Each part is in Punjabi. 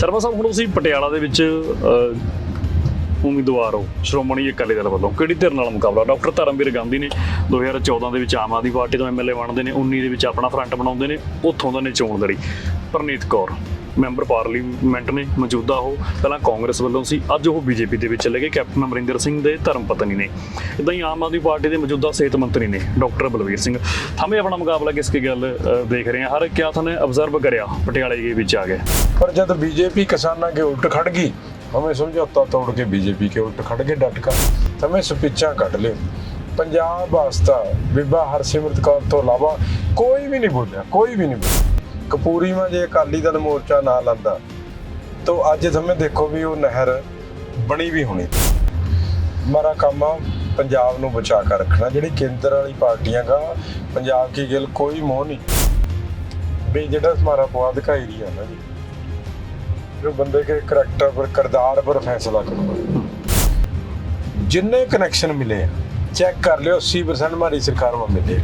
ਸ਼ਰਮਾ ਸਾਹਿਬ, ਹੁਣ ਤੁਸੀਂ ਪਟਿਆਲਾ ਦੇ ਵਿੱਚ ਉਮੀਦਵਾਰ ਹੋ, ਸ਼੍ਰੋਮਣੀ ਅਕਾਲੀ ਦਲ ਵੱਲੋਂ। ਕਿਹੜੀ ਧਿਰ ਨਾਲ ਮੁਕਾਬਲਾ? ਡਾਕਟਰ ਧਰਮਵੀਰ ਗਾਂਧੀ ਨੇ 2014 ਦੇ ਵਿੱਚ ਆਮ ਆਦਮੀ ਪਾਰਟੀ ਤੋਂ ਐਮਐਲਏ ਬਣਦੇ ਨੇ 19 ਦੇ ਵਿੱਚ ਆਪਣਾ ਫਰੰਟ ਬਣਾਉਂਦੇ ਨੇ, ਉੱਥੋਂ ਦਾ ਨੇ ਚੋਣ ਲੜੀ। ਪਰਨੀਤ ਕੌਰ ਮੈਂਬਰ ਪਾਰਲੀਮੈਂਟ ਨੇ ਮੌਜੂਦਾ ਉਹ, ਪਹਿਲਾਂ ਕਾਂਗਰਸ ਵੱਲੋਂ ਸੀ, ਅੱਜ ਉਹ ਬੀਜੇਪੀ ਦੇ ਵਿੱਚ ਚਲੇ ਗਏ, ਕੈਪਟਨ ਅਮਰਿੰਦਰ ਸਿੰਘ ਦੇ ਧਰਮ ਪਤਨੀ ਨੇ। ਇਦਾਂ ਹੀ ਆਮ ਆਦਮੀ ਪਾਰਟੀ ਦੇ ਮੌਜੂਦਾ ਸਿਹਤ ਮੰਤਰੀ ਨੇ, ਡਾਕਟਰ ਬਲਵੀਰ ਸਿੰਘ। ਹਮੇ ਆਪਣਾ ਮੁਕਾਬਲਾ ਕਿਸ ਕੀ ਗੱਲ ਦੇਖ ਰਹੇ ਹਾਂ। ਹਰ ਕਿਆ ਥਨੇ ਅਬਜ਼ਰਵ ਕਰਿਆ, ਪਟਿਆਲੇ ਦੇ ਵਿੱਚ ਆ ਗਏ ਪਰ ਜਦ ਬੀਜੇਪੀ ਕਿਸਾਨਾਂ ਕੇ ਉਲਟ ਖੜ ਗਈ ਹਮੇ ਸਮਝੌਤਾ ਤੋੜ ਕੇ ਬੀਜੇਪੀ ਕੇ ਉਲਟ ਖੜ ਕੇ। ਡਟਕਾ ਹਮੇ ਸਪੀਚਾਂ ਕੱਢ ਲਿਓ। ਪੰਜਾਬ ਵਾਸਤਾ ਬੀਬਾ ਹਰਸਿਮਰਤ ਕੌਰ ਤੋਂ ਇਲਾਵਾ ਕੋਈ ਵੀ ਨਹੀਂ ਬੋਲਿਆ, ਕੋਈ ਵੀ ਨਹੀਂ ਬੋਲਿਆ। ਕਪੂਰੀ ਮਾ ਜੇ ਅਕਾਲੀ ਦਲ ਮੋਰਚਾ ਨਾ ਲੰਦਾ, ਤਾਂ ਅੱਜ ਸਮੇਂ ਦੇਖੋ ਵੀ ਉਹ ਨਹਿਰ ਬਣੀ ਵੀ ਹੋਣੀ। ਮਾਰਾ ਕੰਮ ਆ, ਪੰਜਾਬ ਨੂੰ ਬਚਾ ਕੇ ਰੱਖਣਾ, ਜਿਹੜੀ ਕੇਂਦਰ ਵਾਲੀ ਪਾਰਟੀਆਂ ਦਾ ਪੰਜਾਬ ਕੀ ਗਿਲ ਕੋਈ ਮੋਹ ਨਹੀਂ। ਵੀ ਜਿਹੜਾ ਸਮਾਰਾ ਪਵਾ ਦਿਖਾਈ ਰਹੀ ਆ ਨਾ ਜੀ, ਜੋ ਬੰਦੇ ਕੇ ਕਰੈਕਟਰ ਪਰ, ਕਰਦਾਰ ਪਰ ਫੈਸਲਾ ਕਰੂਗਾ। ਜਿੰਨੇ ਕਨੈਕਸ਼ਨ ਮਿਲੇ ਆ, ਚੈੱਕ ਕਰ ਲਿਓ 80% ਮਾਰੀ ਸਰਕਾਰ ਨੂੰ ਮਿਲੇ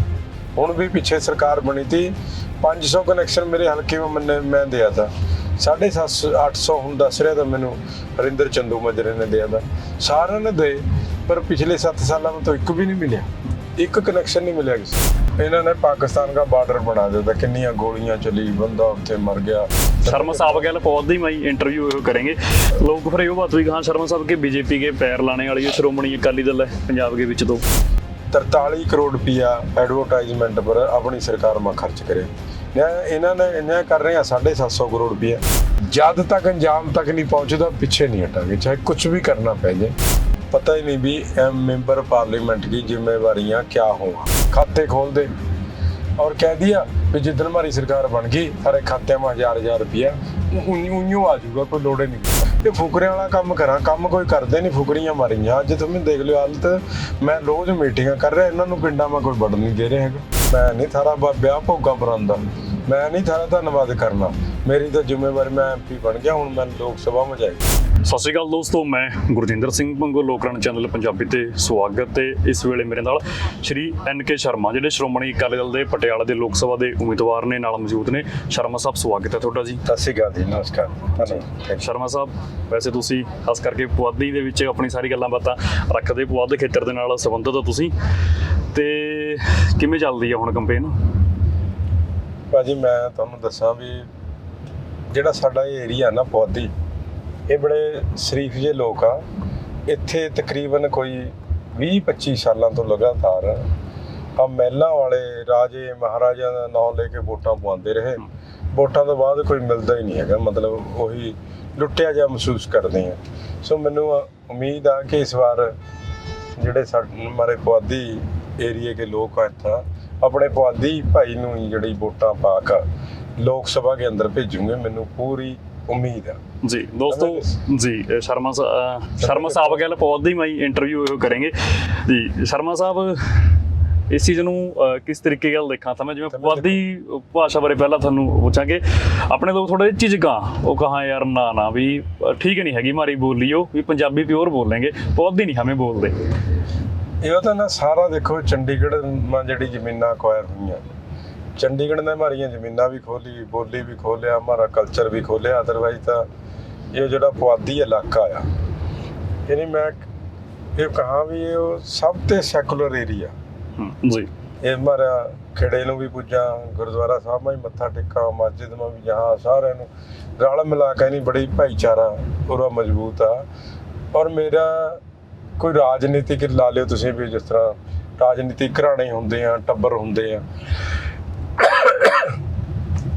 ਹੁਣ ਵੀ ਪਿੱਛੇ ਸਰਕਾਰ ਬਣੀ ਤੀ 500 ਕਨੈਕਸ਼ਨ ਮੇਰੇ ਹਲਕੇ ਵਿੱਚ ਮੈਨੇ ਮੈਂ ਦਿਆ ਤਾ 750 800 ਹੁਣ ਦੱਸ ਰਿਹਾ ਤਾਂ ਮੈਨੂੰ ਹਰਿੰਦਰ ਚੰਦੂ ਮਜਰੇ ਨੇ ਦਿਆ ਤਾ ਸਾਰਿਆਂ ਨੇ ਦੇ ਪਰ ਪਿਛਲੇ 7 ਸਾਲਾਂ ਵਿੱਚ ਤਾਂ ਇੱਕ ਵੀ ਨਹੀਂ ਮਿਲਿਆ ਇੱਕ ਕਨੈਕਸ਼ਨ ਨਹੀਂ ਮਿਲਿਆ ਕਿਸੇ ਨੂੰ। ਇਹਨਾਂ ਨੇ ਪਾਕਿਸਤਾਨ ਦਾ ਬਾਰਡਰ ਬਣਾ ਦਿੱਤਾ ਕਿੰਨੀਆਂ ਗੋਲੀਆਂ ਚਲੀ ਬੰਦਾ ਉੱਥੇ ਮਰ ਗਿਆ शर्मा साहब गल पौध ही मई इंटरव्यू करेंगे लोग फिर यो बात हुई कहा शर्मा साहब के बीजेपी के पैर लाने वाली जो श्रोमणी अकाली दल है पंजाब के विच तो 43 ਕਰੋੜ ਰੁਪਇਆ ਐਡਵਰਟਾਈਜ਼ਮੈਂਟ ਪਰ ਆਪਣੀ ਸਰਕਾਰ ਮਾ ਖਰਚ ਕਰੇ। ਇਹਨਾਂ ਨੇ ਇੰਨਾ ਕਰ ਰਹੇ ਆ 750 ਕਰੋੜ ਰੁਪਇਆ। ਜਦ ਤੱਕ ਅੰਜਾਮ ਤੱਕ ਨਹੀਂ ਪਹੁੰਚਦਾ, ਪਿੱਛੇ ਨਹੀਂ ਹਟਾਂਗੇ, ਚਾਹੇ ਕੁਝ ਵੀ ਕਰਨਾ ਪੈ ਜਾਏ ਪਤਾ ਹੀ ਨਹੀਂ ਵੀ ਐਮ ਮੈਂਬਰ ਪਾਰਲੀਮੈਂਟ ਦੀ ਜ਼ਿੰਮੇਵਾਰੀਆਂ ਕੀ ਹੋਵਾਂ ਖਾਤੇ ਖੋਲਦੇ और कह दिया ਵੀ ਜਿੱਦਣ ਹਮਾਰੀ ਸਰਕਾਰ ਬਣ ਗਈ ਸਾਰੇ ਖਾਤਿਆਂ 'ਮਾ ਹਜ਼ਾਰ ਹਜ਼ਾਰ ਰੁਪਇਆ ਉਈਓ ਆ ਜਾਊਗਾ ਕੋਈ ਲੋੜੇ ਨਹੀਂ ਤੇ ਫੁਕਰਿਆਂ ਵਾਲਾ ਕੰਮ ਕਰਾਂ ਕੰਮ ਕੋਈ ਕਰਦੇ ਨਹੀਂ ਫੁਕਰੀਆਂ ਮਾਰੀਆਂ ਅੱਜ ਤੁਸੀਂ ਦੇਖ ਲਿਓ ਹਾਲਤ ਮੈਂ ਰੋਜ਼ ਮੀਟਿੰਗਾਂ ਕਰ ਰਿਹਾ ਇਹਨਾਂ ਨੂੰ ਪਿੰਡਾਂ 'ਮਾ ਕੋਈ ਵੜਨ ਨਹੀਂ ਦੇ ਰਿਹਾ ਹੈਗਾ ਮੈਂ ਨਹੀਂ ਥਾਰਾ ਬ- ਵਿਆਹ ਭੋਗਾ ਬਰਾਂਦਾ ਮੈਂ ਨਹੀਂ ਥਾਰਾ ਧੰਨਵਾਦ ਕਰਨਾ ਮੇਰੀ ਤਾਂ ਜ਼ਿੰਮੇਵਾਰੀ ਮੈਂ ਐਮਪੀ ਬਣ ਗਿਆ ਹੁਣ ਮੈਂ ਲੋਕ ਸਭਾ 'ਮਾ ਜਾਈ ਸਤਿ ਸ਼੍ਰੀ ਅਕਾਲ ਦੋਸਤੋ ਮੈਂ ਗੁਰਜਿੰਦਰ ਸਿੰਘ ਪੰਗੋ ਲੋਕਰਨ ਚੈਨਲ ਪੰਜਾਬੀ ਤੇ ਸਵਾਗਤ ਤੇ ਇਸ ਵੇਲੇ ਮੇਰੇ ਨਾਲ ਸ਼੍ਰੀ ਐਨ ਕੇ ਸ਼ਰਮਾ ਜਿਹੜੇ ਸ਼੍ਰੋਮਣੀ ਅਕਾਲੀ ਦਲ ਦੇ ਪਟਿਆਲਾ ਦੇ ਲੋਕ ਸਭਾ ਦੇ ਉਮੀਦਵਾਰ ਨੇ ਨਾਲ ਮੌਜੂਦ ਨੇ। ਸ਼ਰਮਾ ਸਾਹਿਬ ਸਵਾਗਤ ਹੈ ਤੁਹਾਡਾ ਜੀ। ਸਤਿ ਸ਼੍ਰੀ ਅਕਾਲ ਜੀ ਨਮਸਕਾਰ। ਧੰਨਵਾਦ ਸ਼ਰਮਾ ਸਾਹਿਬ ਵੈਸੇ ਤੁਸੀਂ ਖਾਸ ਕਰਕੇ ਪੁਆਧੀ ਦੇ ਵਿੱਚ ਆਪਣੀ ਸਾਰੀ ਗੱਲਾਂ ਬਾਤਾਂ ਰੱਖਦੇ ਪੁਆਧ ਦੇ ਖੇਤਰ ਦੇ ਨਾਲ ਸੰਬੰਧਿਤ ਹੋ ਤੁਸੀਂ। ਤੇ ਕਿਵੇਂ ਚੱਲਦੀ ਹੈ ਹੁਣ ਕੰਪੇਨ ਭਾਜੀ ਮੈਂ ਤੁਹਾਨੂੰ ਦੱਸਾਂ ਵੀ ਜਿਹੜਾ ਸਾਡਾ ਇਹ ਏਰੀਆ ਨਾ ਪੌਦੀ ਇਹ ਬੜੇ ਸ਼ਰੀਫ ਜਿਹੇ ਲੋਕ ਆ। ਇੱਥੇ ਤਕਰੀਬਨ ਕੋਈ 20-25 ਸਾਲਾਂ ਤੋਂ ਲਗਾਤਾਰ ਆ ਮਹਿਲਾਂ ਵਾਲੇ ਰਾਜੇ ਮਹਾਰਾਜਿਆਂ ਦਾ ਨਾਮ ਲੈ ਕੇ ਵੋਟਾਂ ਪਵਾਉਂਦੇ ਰਹੇ। ਵੋਟਾਂ ਤੋਂ ਬਾਅਦ ਕੋਈ ਮਿਲਦਾ ਹੀ ਨਹੀਂ ਹੈਗਾ, ਮਤਲਬ ਉਹੀ ਲੁੱਟਿਆ ਜਿਹਾ ਮਹਿਸੂਸ ਕਰਦੇ ਆ। ਸੋ ਮੈਨੂੰ ਉਮੀਦ ਆ ਕਿ ਇਸ ਵਾਰ ਜਿਹੜੇ ਸਾਡੇ ਮਾਰੇ ਪੁਆਧੀ ਏਰੀਏ ਦੇ ਲੋਕ ਆ ਇੱਥਾ, ਆਪਣੇ ਪੁਆਧੀ ਭਾਈ ਨੂੰ ਹੀ ਜਿਹੜੀ ਵੋਟਾਂ ਪਾ ਕੇ ਲੋਕ ਸਭਾ ਦੇ ਅੰਦਰ ਭੇਜੂਗੇ ਮੈਨੂੰ ਪੂਰੀ ਉਮੀਦ ਆ। ਜੀ ਦੋਸਤੋ ਜੀ ਸ਼ਰਮਾ ਸ਼ਰਮਾ ਸਾਹਿਬ ਗੱਲ ਪੌਦ ਮੈਂ ਇੰਟਰਵਿਊ ਇਹ ਕਰਾਂਗੇ। ਜੀ ਸ਼ਰਮਾ ਸਾਹਿਬ ਇਸ ਚੀਜ਼ ਨੂੰ ਕਿਸ ਤਰੀਕੇ ਨਾਲ ਦੇਖਾਂ? ਤਾਂ ਮੈਂ ਜਿਵੇਂ ਪੁਆਧੀ ਭਾਸ਼ਾ ਬਾਰੇ ਪਹਿਲਾਂ ਤੁਹਾਨੂੰ ਪੁੱਛਾਂਗੇ। ਆਪਣੇ ਲੋਕ ਥੋੜੇ ਝਿਜਕਾਂ। ਉਹ ਕਹਾ ਯਾਰ ਨਾ ਨਾ ਵੀ ਠੀਕ ਨਹੀਂ ਹੈਗੀ ਮਾਰੀ ਬੋਲੀ ਉਹ ਵੀ ਪੰਜਾਬੀ ਪਿਓਰ ਬੋਲਣਗੇ। ਪੁਆਧੀ ਨਹੀਂ ਹਮੇ ਬੋਲਦੇ। ਇਹ ਤਾਂ ਨਾ ਸਾਰਾ ਦੇਖੋ ਚੰਡੀਗੜ੍ਹ ਮਾ ਜਿਹੜੀ ਜ਼ਮੀਨਾਂ ਅਕਵਾਇਰ ਹੋਈਆਂ ਚੰਡੀਗੜ੍ਹ ਨੇ ਹਮਾਰੀਆਂ ਜ਼ਮੀਨਾਂ ਵੀ ਖੋਲੀ ਬੋਲੀ ਵੀ ਖੋਲਿਆ ਹਮਾਰਾ ਕਲਚਰ ਵੀ ਖੋਲਿਆ ਅਦਰਵਾਈਜ਼ ਤਾਂ ਇਹ ਜਿਹੜਾ ਪੁਆਧੀ ਇਲਾਕਾ ਆ ਯਾਨੀ ਮੈਂ ਇਹ ਕਹਾਂ ਵੀ ਇਹ ਸਭ ਤੇ ਸੈਕੂਲਰ ਏਰੀਆ ਜੀ। ਇਹ ਹਮਾਰਾ ਖੇੜੇ ਨੂੰ ਵੀ ਪੁੱਜਾਂ ਗੁਰਦੁਆਰਾ ਸਾਹਿਬ ਮੈਂ ਮੱਥਾ ਟੇਕਾਂ ਮਸਜਿਦ ਮੈਂ ਵੀ ਜਹਾਂ ਸਾਰਿਆਂ ਨੂੰ ਰਲ ਮਿਲਾ ਕੇ ਨਹੀਂ ਬੜੀ ਭਾਈਚਾਰਾ ਪੂਰਾ ਮਜ਼ਬੂਤ ਆ। ਔਰ ਮੇਰਾ ਕੋਈ ਰਾਜਨੀਤਿਕ ਲਾ ਲਿਓ ਤੁਸੀਂ ਵੀ ਜਿਸ ਤਰ੍ਹਾਂ ਰਾਜਨੀਤਿਕ ਘਰਾਣੇ ਹੁੰਦੇ ਆ ਟੱਬਰ ਹੁੰਦੇ ਆ।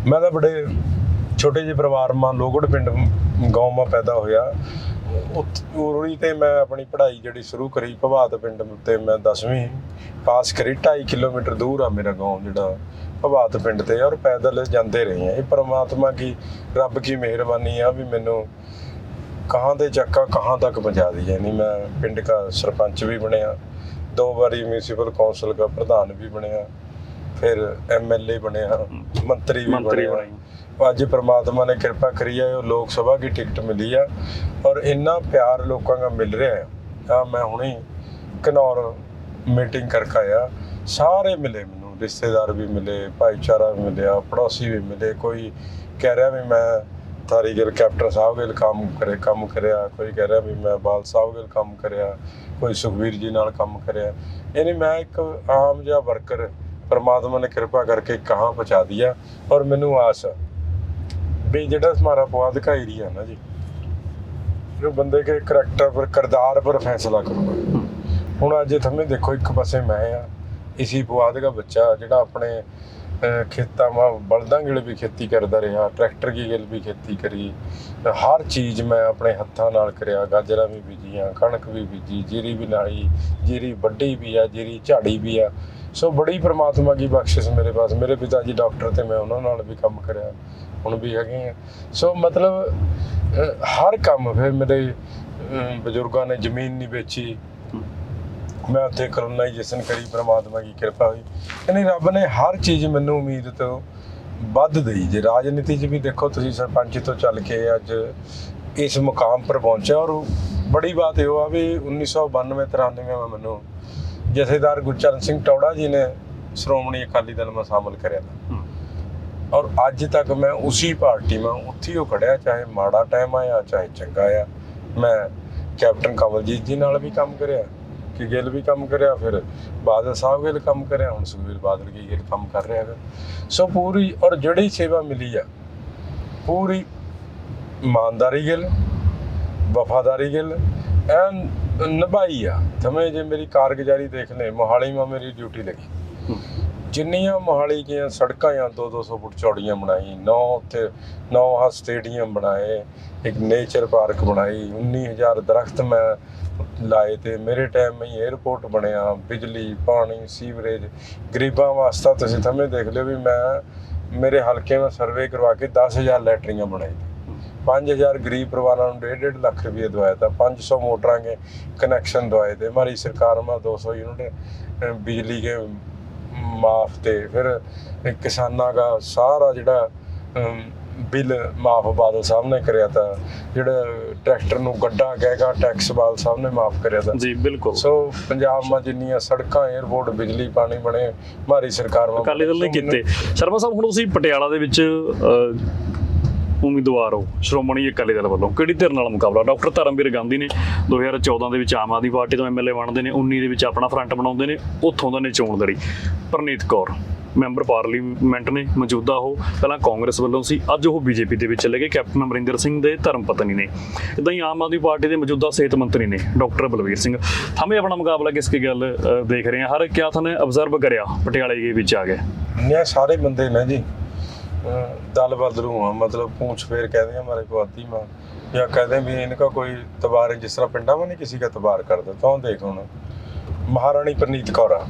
ਮੈਂ ਤਾਂ ਬੜੇ ਛੋਟੇ ਜਿਹੇ ਪਰਿਵਾਰ ਮਾਂ ਲੋਗੜ ਪਿੰਡ ਗਾਉਂ ਮਾਂ ਪੈਦਾ ਹੋਇਆ। ਉਰੀ ਤੇ ਮੈਂ ਆਪਣੀ ਪੜ੍ਹਾਈ ਜਿਹੜੀ ਸ਼ੁਰੂ ਕਰੀ ਭਵਾਤ ਪਿੰਡ ਤੇ ਮੈਂ 10ਵੀਂ ਪਾਸ ਕਰੀ। 2.5 ਕਿਲੋਮੀਟਰ ਦੂਰ ਆ ਮੇਰਾ ਗਾਉਂ ਜਿਹੜਾ ਭਵਾਤ ਪਿੰਡ ਤੇ ਔਰ ਪੈਦਲ ਜਾਂਦੇ ਰਹੇ ਆ। ਇਹ ਪ੍ਰਮਾਤਮਾ ਕੀ ਰੱਬ ਕੀ ਮਿਹਰਬਾਨੀ ਆ ਵੀ ਮੈਨੂੰ ਕਹਾਂ ਦੇ ਚੱਕਾ ਕਹਾਂ ਤੱਕ ਪਹੁੰਚਾ ਦੀ ਯਾਨੀ ਮੈਂ ਪਿੰਡ ਦਾ ਸਰਪੰਚ ਵੀ ਬਣਿਆ। ਦੋ ਵਾਰੀ ਮਿਊਨਿਸਪਲ ਕੌਂਸਲ ਦਾ ਪ੍ਰਧਾਨ ਵੀ ਬਣਿਆ। ਫਿਰ ਐਮਐਲਏ ਬਣਿਆ ਮੰਤਰੀ ਵੀ ਮੰਤਰੀ ਬਣਿਆ। ਅੱਜ ਪ੍ਰਮਾਤਮਾ ਨੇ ਕਿਰਪਾ ਕਰੀ ਹੈ ਉਹ ਲੋਕ ਸਭਾ ਦੀ ਟਿਕਟ ਮਿਲੀ ਆ ਔਰ ਇੰਨਾ ਪਿਆਰ ਲੋਕਾਂ ਦਾ ਮਿਲ ਰਿਹਾ ਹੈ ਆ ਮੈਂ ਹੁਣੇ ਘਨੌਰ ਮੀਟਿੰਗ ਕਰਕੇ ਆਇਆ। ਸਾਰੇ ਮਿਲੇ ਮੈਨੂੰ ਰਿਸ਼ਤੇਦਾਰ ਵੀ ਮਿਲੇ ਭਾਈਚਾਰਾ ਵੀ ਮਿਲਿਆ ਪੜੋਸੀ ਵੀ ਮਿਲੇ ਕੋਈ ਕਹਿ ਰਿਹਾ ਵੀ ਮੈਂ ਥਾਰੀ ਗਿਲ ਕੈਪਟਨ ਸਾਹਿਬ ਗਿਲ ਕੰਮ ਕਰੇ ਕੰਮ ਕਰਿਆ। ਕੋਈ ਕਹਿ ਰਿਹਾ ਵੀ ਮੈਂ ਬਾਲ ਸਾਹਿਬ ਗਿਲ ਕੰਮ ਕਰਿਆ ਕੋਈ ਸੁਖਵੀਰ ਜੀ ਨਾਲ ਕੰਮ ਕਰਿਆ। ਯਾਨੀ ਮੈਂ ਇੱਕ ਆਮ ਜਿਹਾ ਵਰਕਰ ਪਰਮਾਤਮਾ ਨੇ ਕਿਰਪਾ ਕਰਕੇ ਕਹਾਂ ਪਹੁੰਚਾ ਦਿਆ ਔਰ ਮੈਨੂੰ ਆਸ ਆ ਵੀ ਜਿਹੜਾ ਹਮਾਰਾ ਪੁਆ ਦਿਖਾਈ ਰਹੀ ਹੈ ਨਾ ਜੀ ਜੋ ਬੰਦੇ ਕੇ ਕਰੈਕਟਰ ਪਰ ਕਿਰਦਾਰ ਪਰ ਫੈਸਲਾ ਕਰੂਗਾ। ਹੁਣ ਅੱਜ ਥੰਮੇ ਦੇਖੋ ਇੱਕ ਪਾਸੇ ਮੈਂ ਆ ਇਸੀ ਪੁਆਧ ਦਾ ਬੱਚਾ ਜਿਹੜਾ ਆਪਣੇ ਖੇਤਾਂ ਮਾ ਬਲਦਾਂ ਗਿਲ ਵੀ ਖੇਤੀ ਕਰਦਾ ਰਿਹਾ, ਟਰੈਕਟਰ ਕੀ ਗਿਲ ਵੀ ਖੇਤੀ ਕਰੀ। ਹਰ ਚੀਜ਼ ਮੈਂ ਆਪਣੇ ਹੱਥਾਂ ਨਾਲ ਕਰਿਆ, ਗਾਜਰਾਂ ਵੀ ਬੀਜੀਆਂ, ਕਣਕ ਵੀ ਬੀਜੀ, ਜੀਰੀ ਵੀ ਲਾਈ, ਜੀਰੀ ਵੱਢੀ ਵੀ ਆ, ਜੀਰੀ ਝਾੜੀ ਵੀ ਆ। ਸੋ ਬੜੀ ਪ੍ਰਮਾਤਮਾ ਦੀ ਬਖਸ਼ਿਸ਼ ਮੇਰੇ ਪਾਸ, ਮੇਰੇ ਪਿਤਾ ਜੀ ਡਾਕਟਰ ਤੇ ਮੈਂ ਉਹਨਾਂ ਨਾਲ ਵੀ ਕੰਮ ਕਰਿਆ, ਹੁਣ ਵੀ ਹੈਗੇ ਆ। ਸੋ ਮਤਲਬ ਹਰ ਕੰਮ ਫਿਰ ਮੇਰੇ ਬਜ਼ੁਰਗਾਂ ਨੇ ਜ਼ਮੀਨ ਨਹੀਂ ਵੇਚੀ ਮੈਂ ਉੱਥੇ ਕਲੋਨਾਈਜੇਸ਼ਨ ਕਰੀ ਪ੍ਰਮਾਤਮਾ ਦੀ ਕਿਰਪਾ ਹੋਈ। ਯਾਨੀ ਰੱਬ ਨੇ ਹਰ ਚੀਜ਼ ਮੈਨੂੰ ਉਮੀਦ ਤੋਂ ਵੱਧ ਦੇਈ। ਜੇ ਰਾਜਨੀਤੀ 'ਚ ਵੀ ਦੇਖੋ ਤੁਸੀਂ ਸਰਪੰਚ ਤੋਂ ਚੱਲ ਕੇ ਅੱਜ ਇਸ ਮੁਕਾਮ ਪਰ ਪਹੁੰਚਿਆ ਔਰ ਬੜੀ ਬਾਤ ਇਹ ਆ ਵੀ 1992 93 ਮੈਂ ਮੈਨੂੰ ਜਥੇਦਾਰ ਗੁਰਚਰਨ ਸਿੰਘ ਟੌੜਾ ਜੀ ਨੇ ਸ਼੍ਰੋਮਣੀ ਅਕਾਲੀ ਦਲ ਵਿੱਚ ਸ਼ਾਮਲ ਕਰਿਆ। ਔਰ ਅੱਜ ਤੱਕ ਮੈਂ ਉਸੇ ਪਾਰਟੀ ਮੈਂ ਉੱਥੇ ਹੀ ਖੜਿਆ ਚਾਹੇ ਮਾੜਾ ਟਾਈਮ ਆਇਆ ਚਾਹੇ ਚੰਗਾ ਆ। ਮੈਂ ਕੈਪਟਨ ਕਮਲਜੀਤ ਜੀ ਨਾਲ ਵੀ ਕੰਮ ਕਰਿਆ। ਕਿ ਗਿੱਲ ਵੀ ਕੰਮ ਕਰਿਆ, ਫਿਰ ਬਾਦਲ ਸਾਹਿਬ ਗਿੱਲ ਕੰਮ ਕਰਿਆ, ਹੁਣ ਸੁਖਬੀਰ ਬਾਦਲ ਜੀ ਗਿੱਲ ਕੰਮ ਕਰ ਰਿਹਾ ਹੈ ਸੋ ਪੂਰੀ ਔਰ ਜਿਹੜੀ ਸੇਵਾ ਮਿਲੀ ਆ, ਪੂਰੀ ਇਮਾਨਦਾਰੀ ਗਿੱਲ, ਵਫਾਦਾਰੀ ਗਿੱਲ, ਐਨ ਨਿਭਾਈ ਆ। ਤਮੇ ਜੇ ਮੇਰੀ ਕਾਰਗੁਜ਼ਾਰੀ ਦੇਖ ਲੈ, ਮੋਹਾਲੀ ਮਾ ਮੇਰੀ ਡਿਊਟੀ ਲੱਗੀ। ਜਿੰਨੀਆਂ ਮੋਹਾਲੀ ਦੀਆਂ ਸੜਕਾਂ ਆ 2-200 ਫੁੱਟ ਚੌੜੀਆਂ ਬਣਾਈ, ਨੌ ਉੱਥੇ ਨੌ ਹਾ ਸਟੇਡੀਅਮ ਬਣਾਏ, ਇੱਕ ਨੇਚਰ ਪਾਰਕ ਬਣਾਈ 19000 ਦਰਖਤ ਮੈਂ ਲਾਏ ਤੇ ਮੇਰੇ ਟਾਈਮ ਮੈਂ 에어ਪੋਰਟ ਬਣਿਆ, ਬਿਜਲੀ, ਪਾਣੀ ਸੀਵਰੇਜ ਗਰੀਬਾਂ ਵਾਸਤੇ ਤੁਸੀਂ ਥੰਮੇ ਦੇਖ ਲਿਓ ਵੀ ਮੈਂ, ਮੇਰੇ ਹਲਕੇ ਵਿੱਚ ਸਰਵੇ ਕਰਵਾ ਕੇ 10000 ਲੈਟਰੀਆਂ ਬਣਾਈ। 5000 ਗਰੀਬ ਪਰਿਵਾਰਾਂ ਨੂੰ 1.5 ਲੱਖ ਰੁਪਏ ਦਵਾਇਆ ਤਾਂ 500 मोटਰਾਂ ਕੇ ਕਨੈਕਸ਼ਨ ਦਵਾਏ ਤੇ ਮਾਰੀ ਸਰਕਾਰ ਮਾ 200 ਯੂਨਿਟ ਬਿਜਲੀ ਕੇ ਮਾਫ ਤੇ ਫਿਰ ਕਿਸਾਨਾਂ ਦਾ ਸਾਰਾ ਜਿਹੜਾ ਬਿੱਲ ਮਾਫ ਬਾਦਲ ਸਾਹਿਬ ਨੇ ਕਰਿਆ ਤਾਂ ਜਿਹੜਾ ਟਰੈਕਟਰ ਨੂੰ ਗੱਡਾ ਕਹੇਗਾ ਟੈਕਸ ਬਾਦਲ ਸਾਹਿਬ ਨੇ ਮਾਫ ਕਰਿਆ ਤਾਂ। ਜੀ ਬਿਲਕੁਲ। ਸੋ ਪੰਜਾਬ ਮਾ ਜਿੰਨੀਆਂ ਸੜਕਾਂ 에ਅਰਪੋਰਟ ਬਿਜਲੀ ਪਾਣੀ ਬਣੇ ਮਾਰੀ ਸਰਕਾਰ ਮਾ ਅਕਾਲੀ ਦਲ ਨੇ ਕੀਤੇ। ਸ਼ਰਮਾ ਸਾਹਿਬ ਹੁਣ ਤੁਸੀਂ ਪਟਿਆਲਾ ਦੇ ਵਿੱਚ ਉਮੀਦਵਾਰ ਹੋ, ਸ਼੍ਰੋਮਣੀ ਅਕਾਲੀ ਦਲ ਵੱਲੋਂ। ਕਿਹੜੀ ਧਿਰ ਨਾਲ ਮੁਕਾਬਲਾ? ਡਾਕਟਰ ਧਰਮਵੀਰ ਗਾਂਧੀ ਨੇ 2014 ਦੇ ਵਿੱਚ ਆਮ ਆਦਮੀ ਪਾਰਟੀ ਤੋਂ ਐਮਐਲਏ ਬਣਦੇ ਨੇ 19 ਦੇ ਵਿੱਚ ਆਪਣਾ ਫਰੰਟ ਬਣਾਉਂਦੇ ਨੇ, ਉੱਥੋਂ ਦਾ ਨੇ ਚੋਣ ਲੜੀ। ਪ੍ਰਨੀਤ ਕੌਰ, ਮੈਂਬਰ ਪਾਰਲੀਮੈਂਟ ਨੇ ਮੌਜੂਦਾ ਉਹ, ਪਹਿਲਾਂ ਕਾਂਗਰਸ ਵੱਲੋਂ ਸੀ, ਅੱਜ ਉਹ ਬੀਜੇਪੀ ਦੇ ਵਿੱਚ ਚਲੇ ਗਏ, ਕੈਪਟਨ ਅਮਰਿੰਦਰ ਸਿੰਘ ਦੇ ਧਰਮ ਪਤਨੀ ਨੇ। ਇਦਾਂ ਹੀ ਆਮ ਆਦਮੀ ਪਾਰਟੀ ਦੇ ਮੌਜੂਦਾ ਸਿਹਤ ਮੰਤਰੀ ਨੇ, ਡਾਕਟਰ ਬਲਵੀਰ ਸਿੰਘ। ਹਮੇ ਆਪਣਾ ਮੁਕਾਬਲਾ ਕਿਸ ਕੀ ਗੱਲ ਦੇਖ ਰਹੇ ਹਾਂ। ਹਰ ਕਿਆ ਥਨੇ ਅਬਜ਼ਰਵ ਕਰਿਆ, ਪਟਿਆਲੇ ਦੇ ਵਿੱਚ ਆ ਗਏ। ਨੇ ਸਾਰੇ ਬੰਦੇ ਨੇ ਜੀ। ਅਹ ਦਲ ਬਦਲੂ ਆ ਮਤਲਬ ਪੂੰਛ ਫੇਰ ਕਹਦੇ ਆ ਹਮਾਰੇ ਕੋ ਆਤੀ ਮਾਂ ਜਾਂ ਕਹਦੇ ਵੀ ਇਨਕਾ ਕੋਈ ਤਬਾਰ ਜਿਸ ਤਰ੍ਹਾਂ ਪਿੰਡਾਂ में नहीं किसी का तबार कर देता हूँ देख ਹੁਣ ਮਹਾਰਾਣੀ ਪ੍ਰਨੀਤ ਕੌਰ ਆ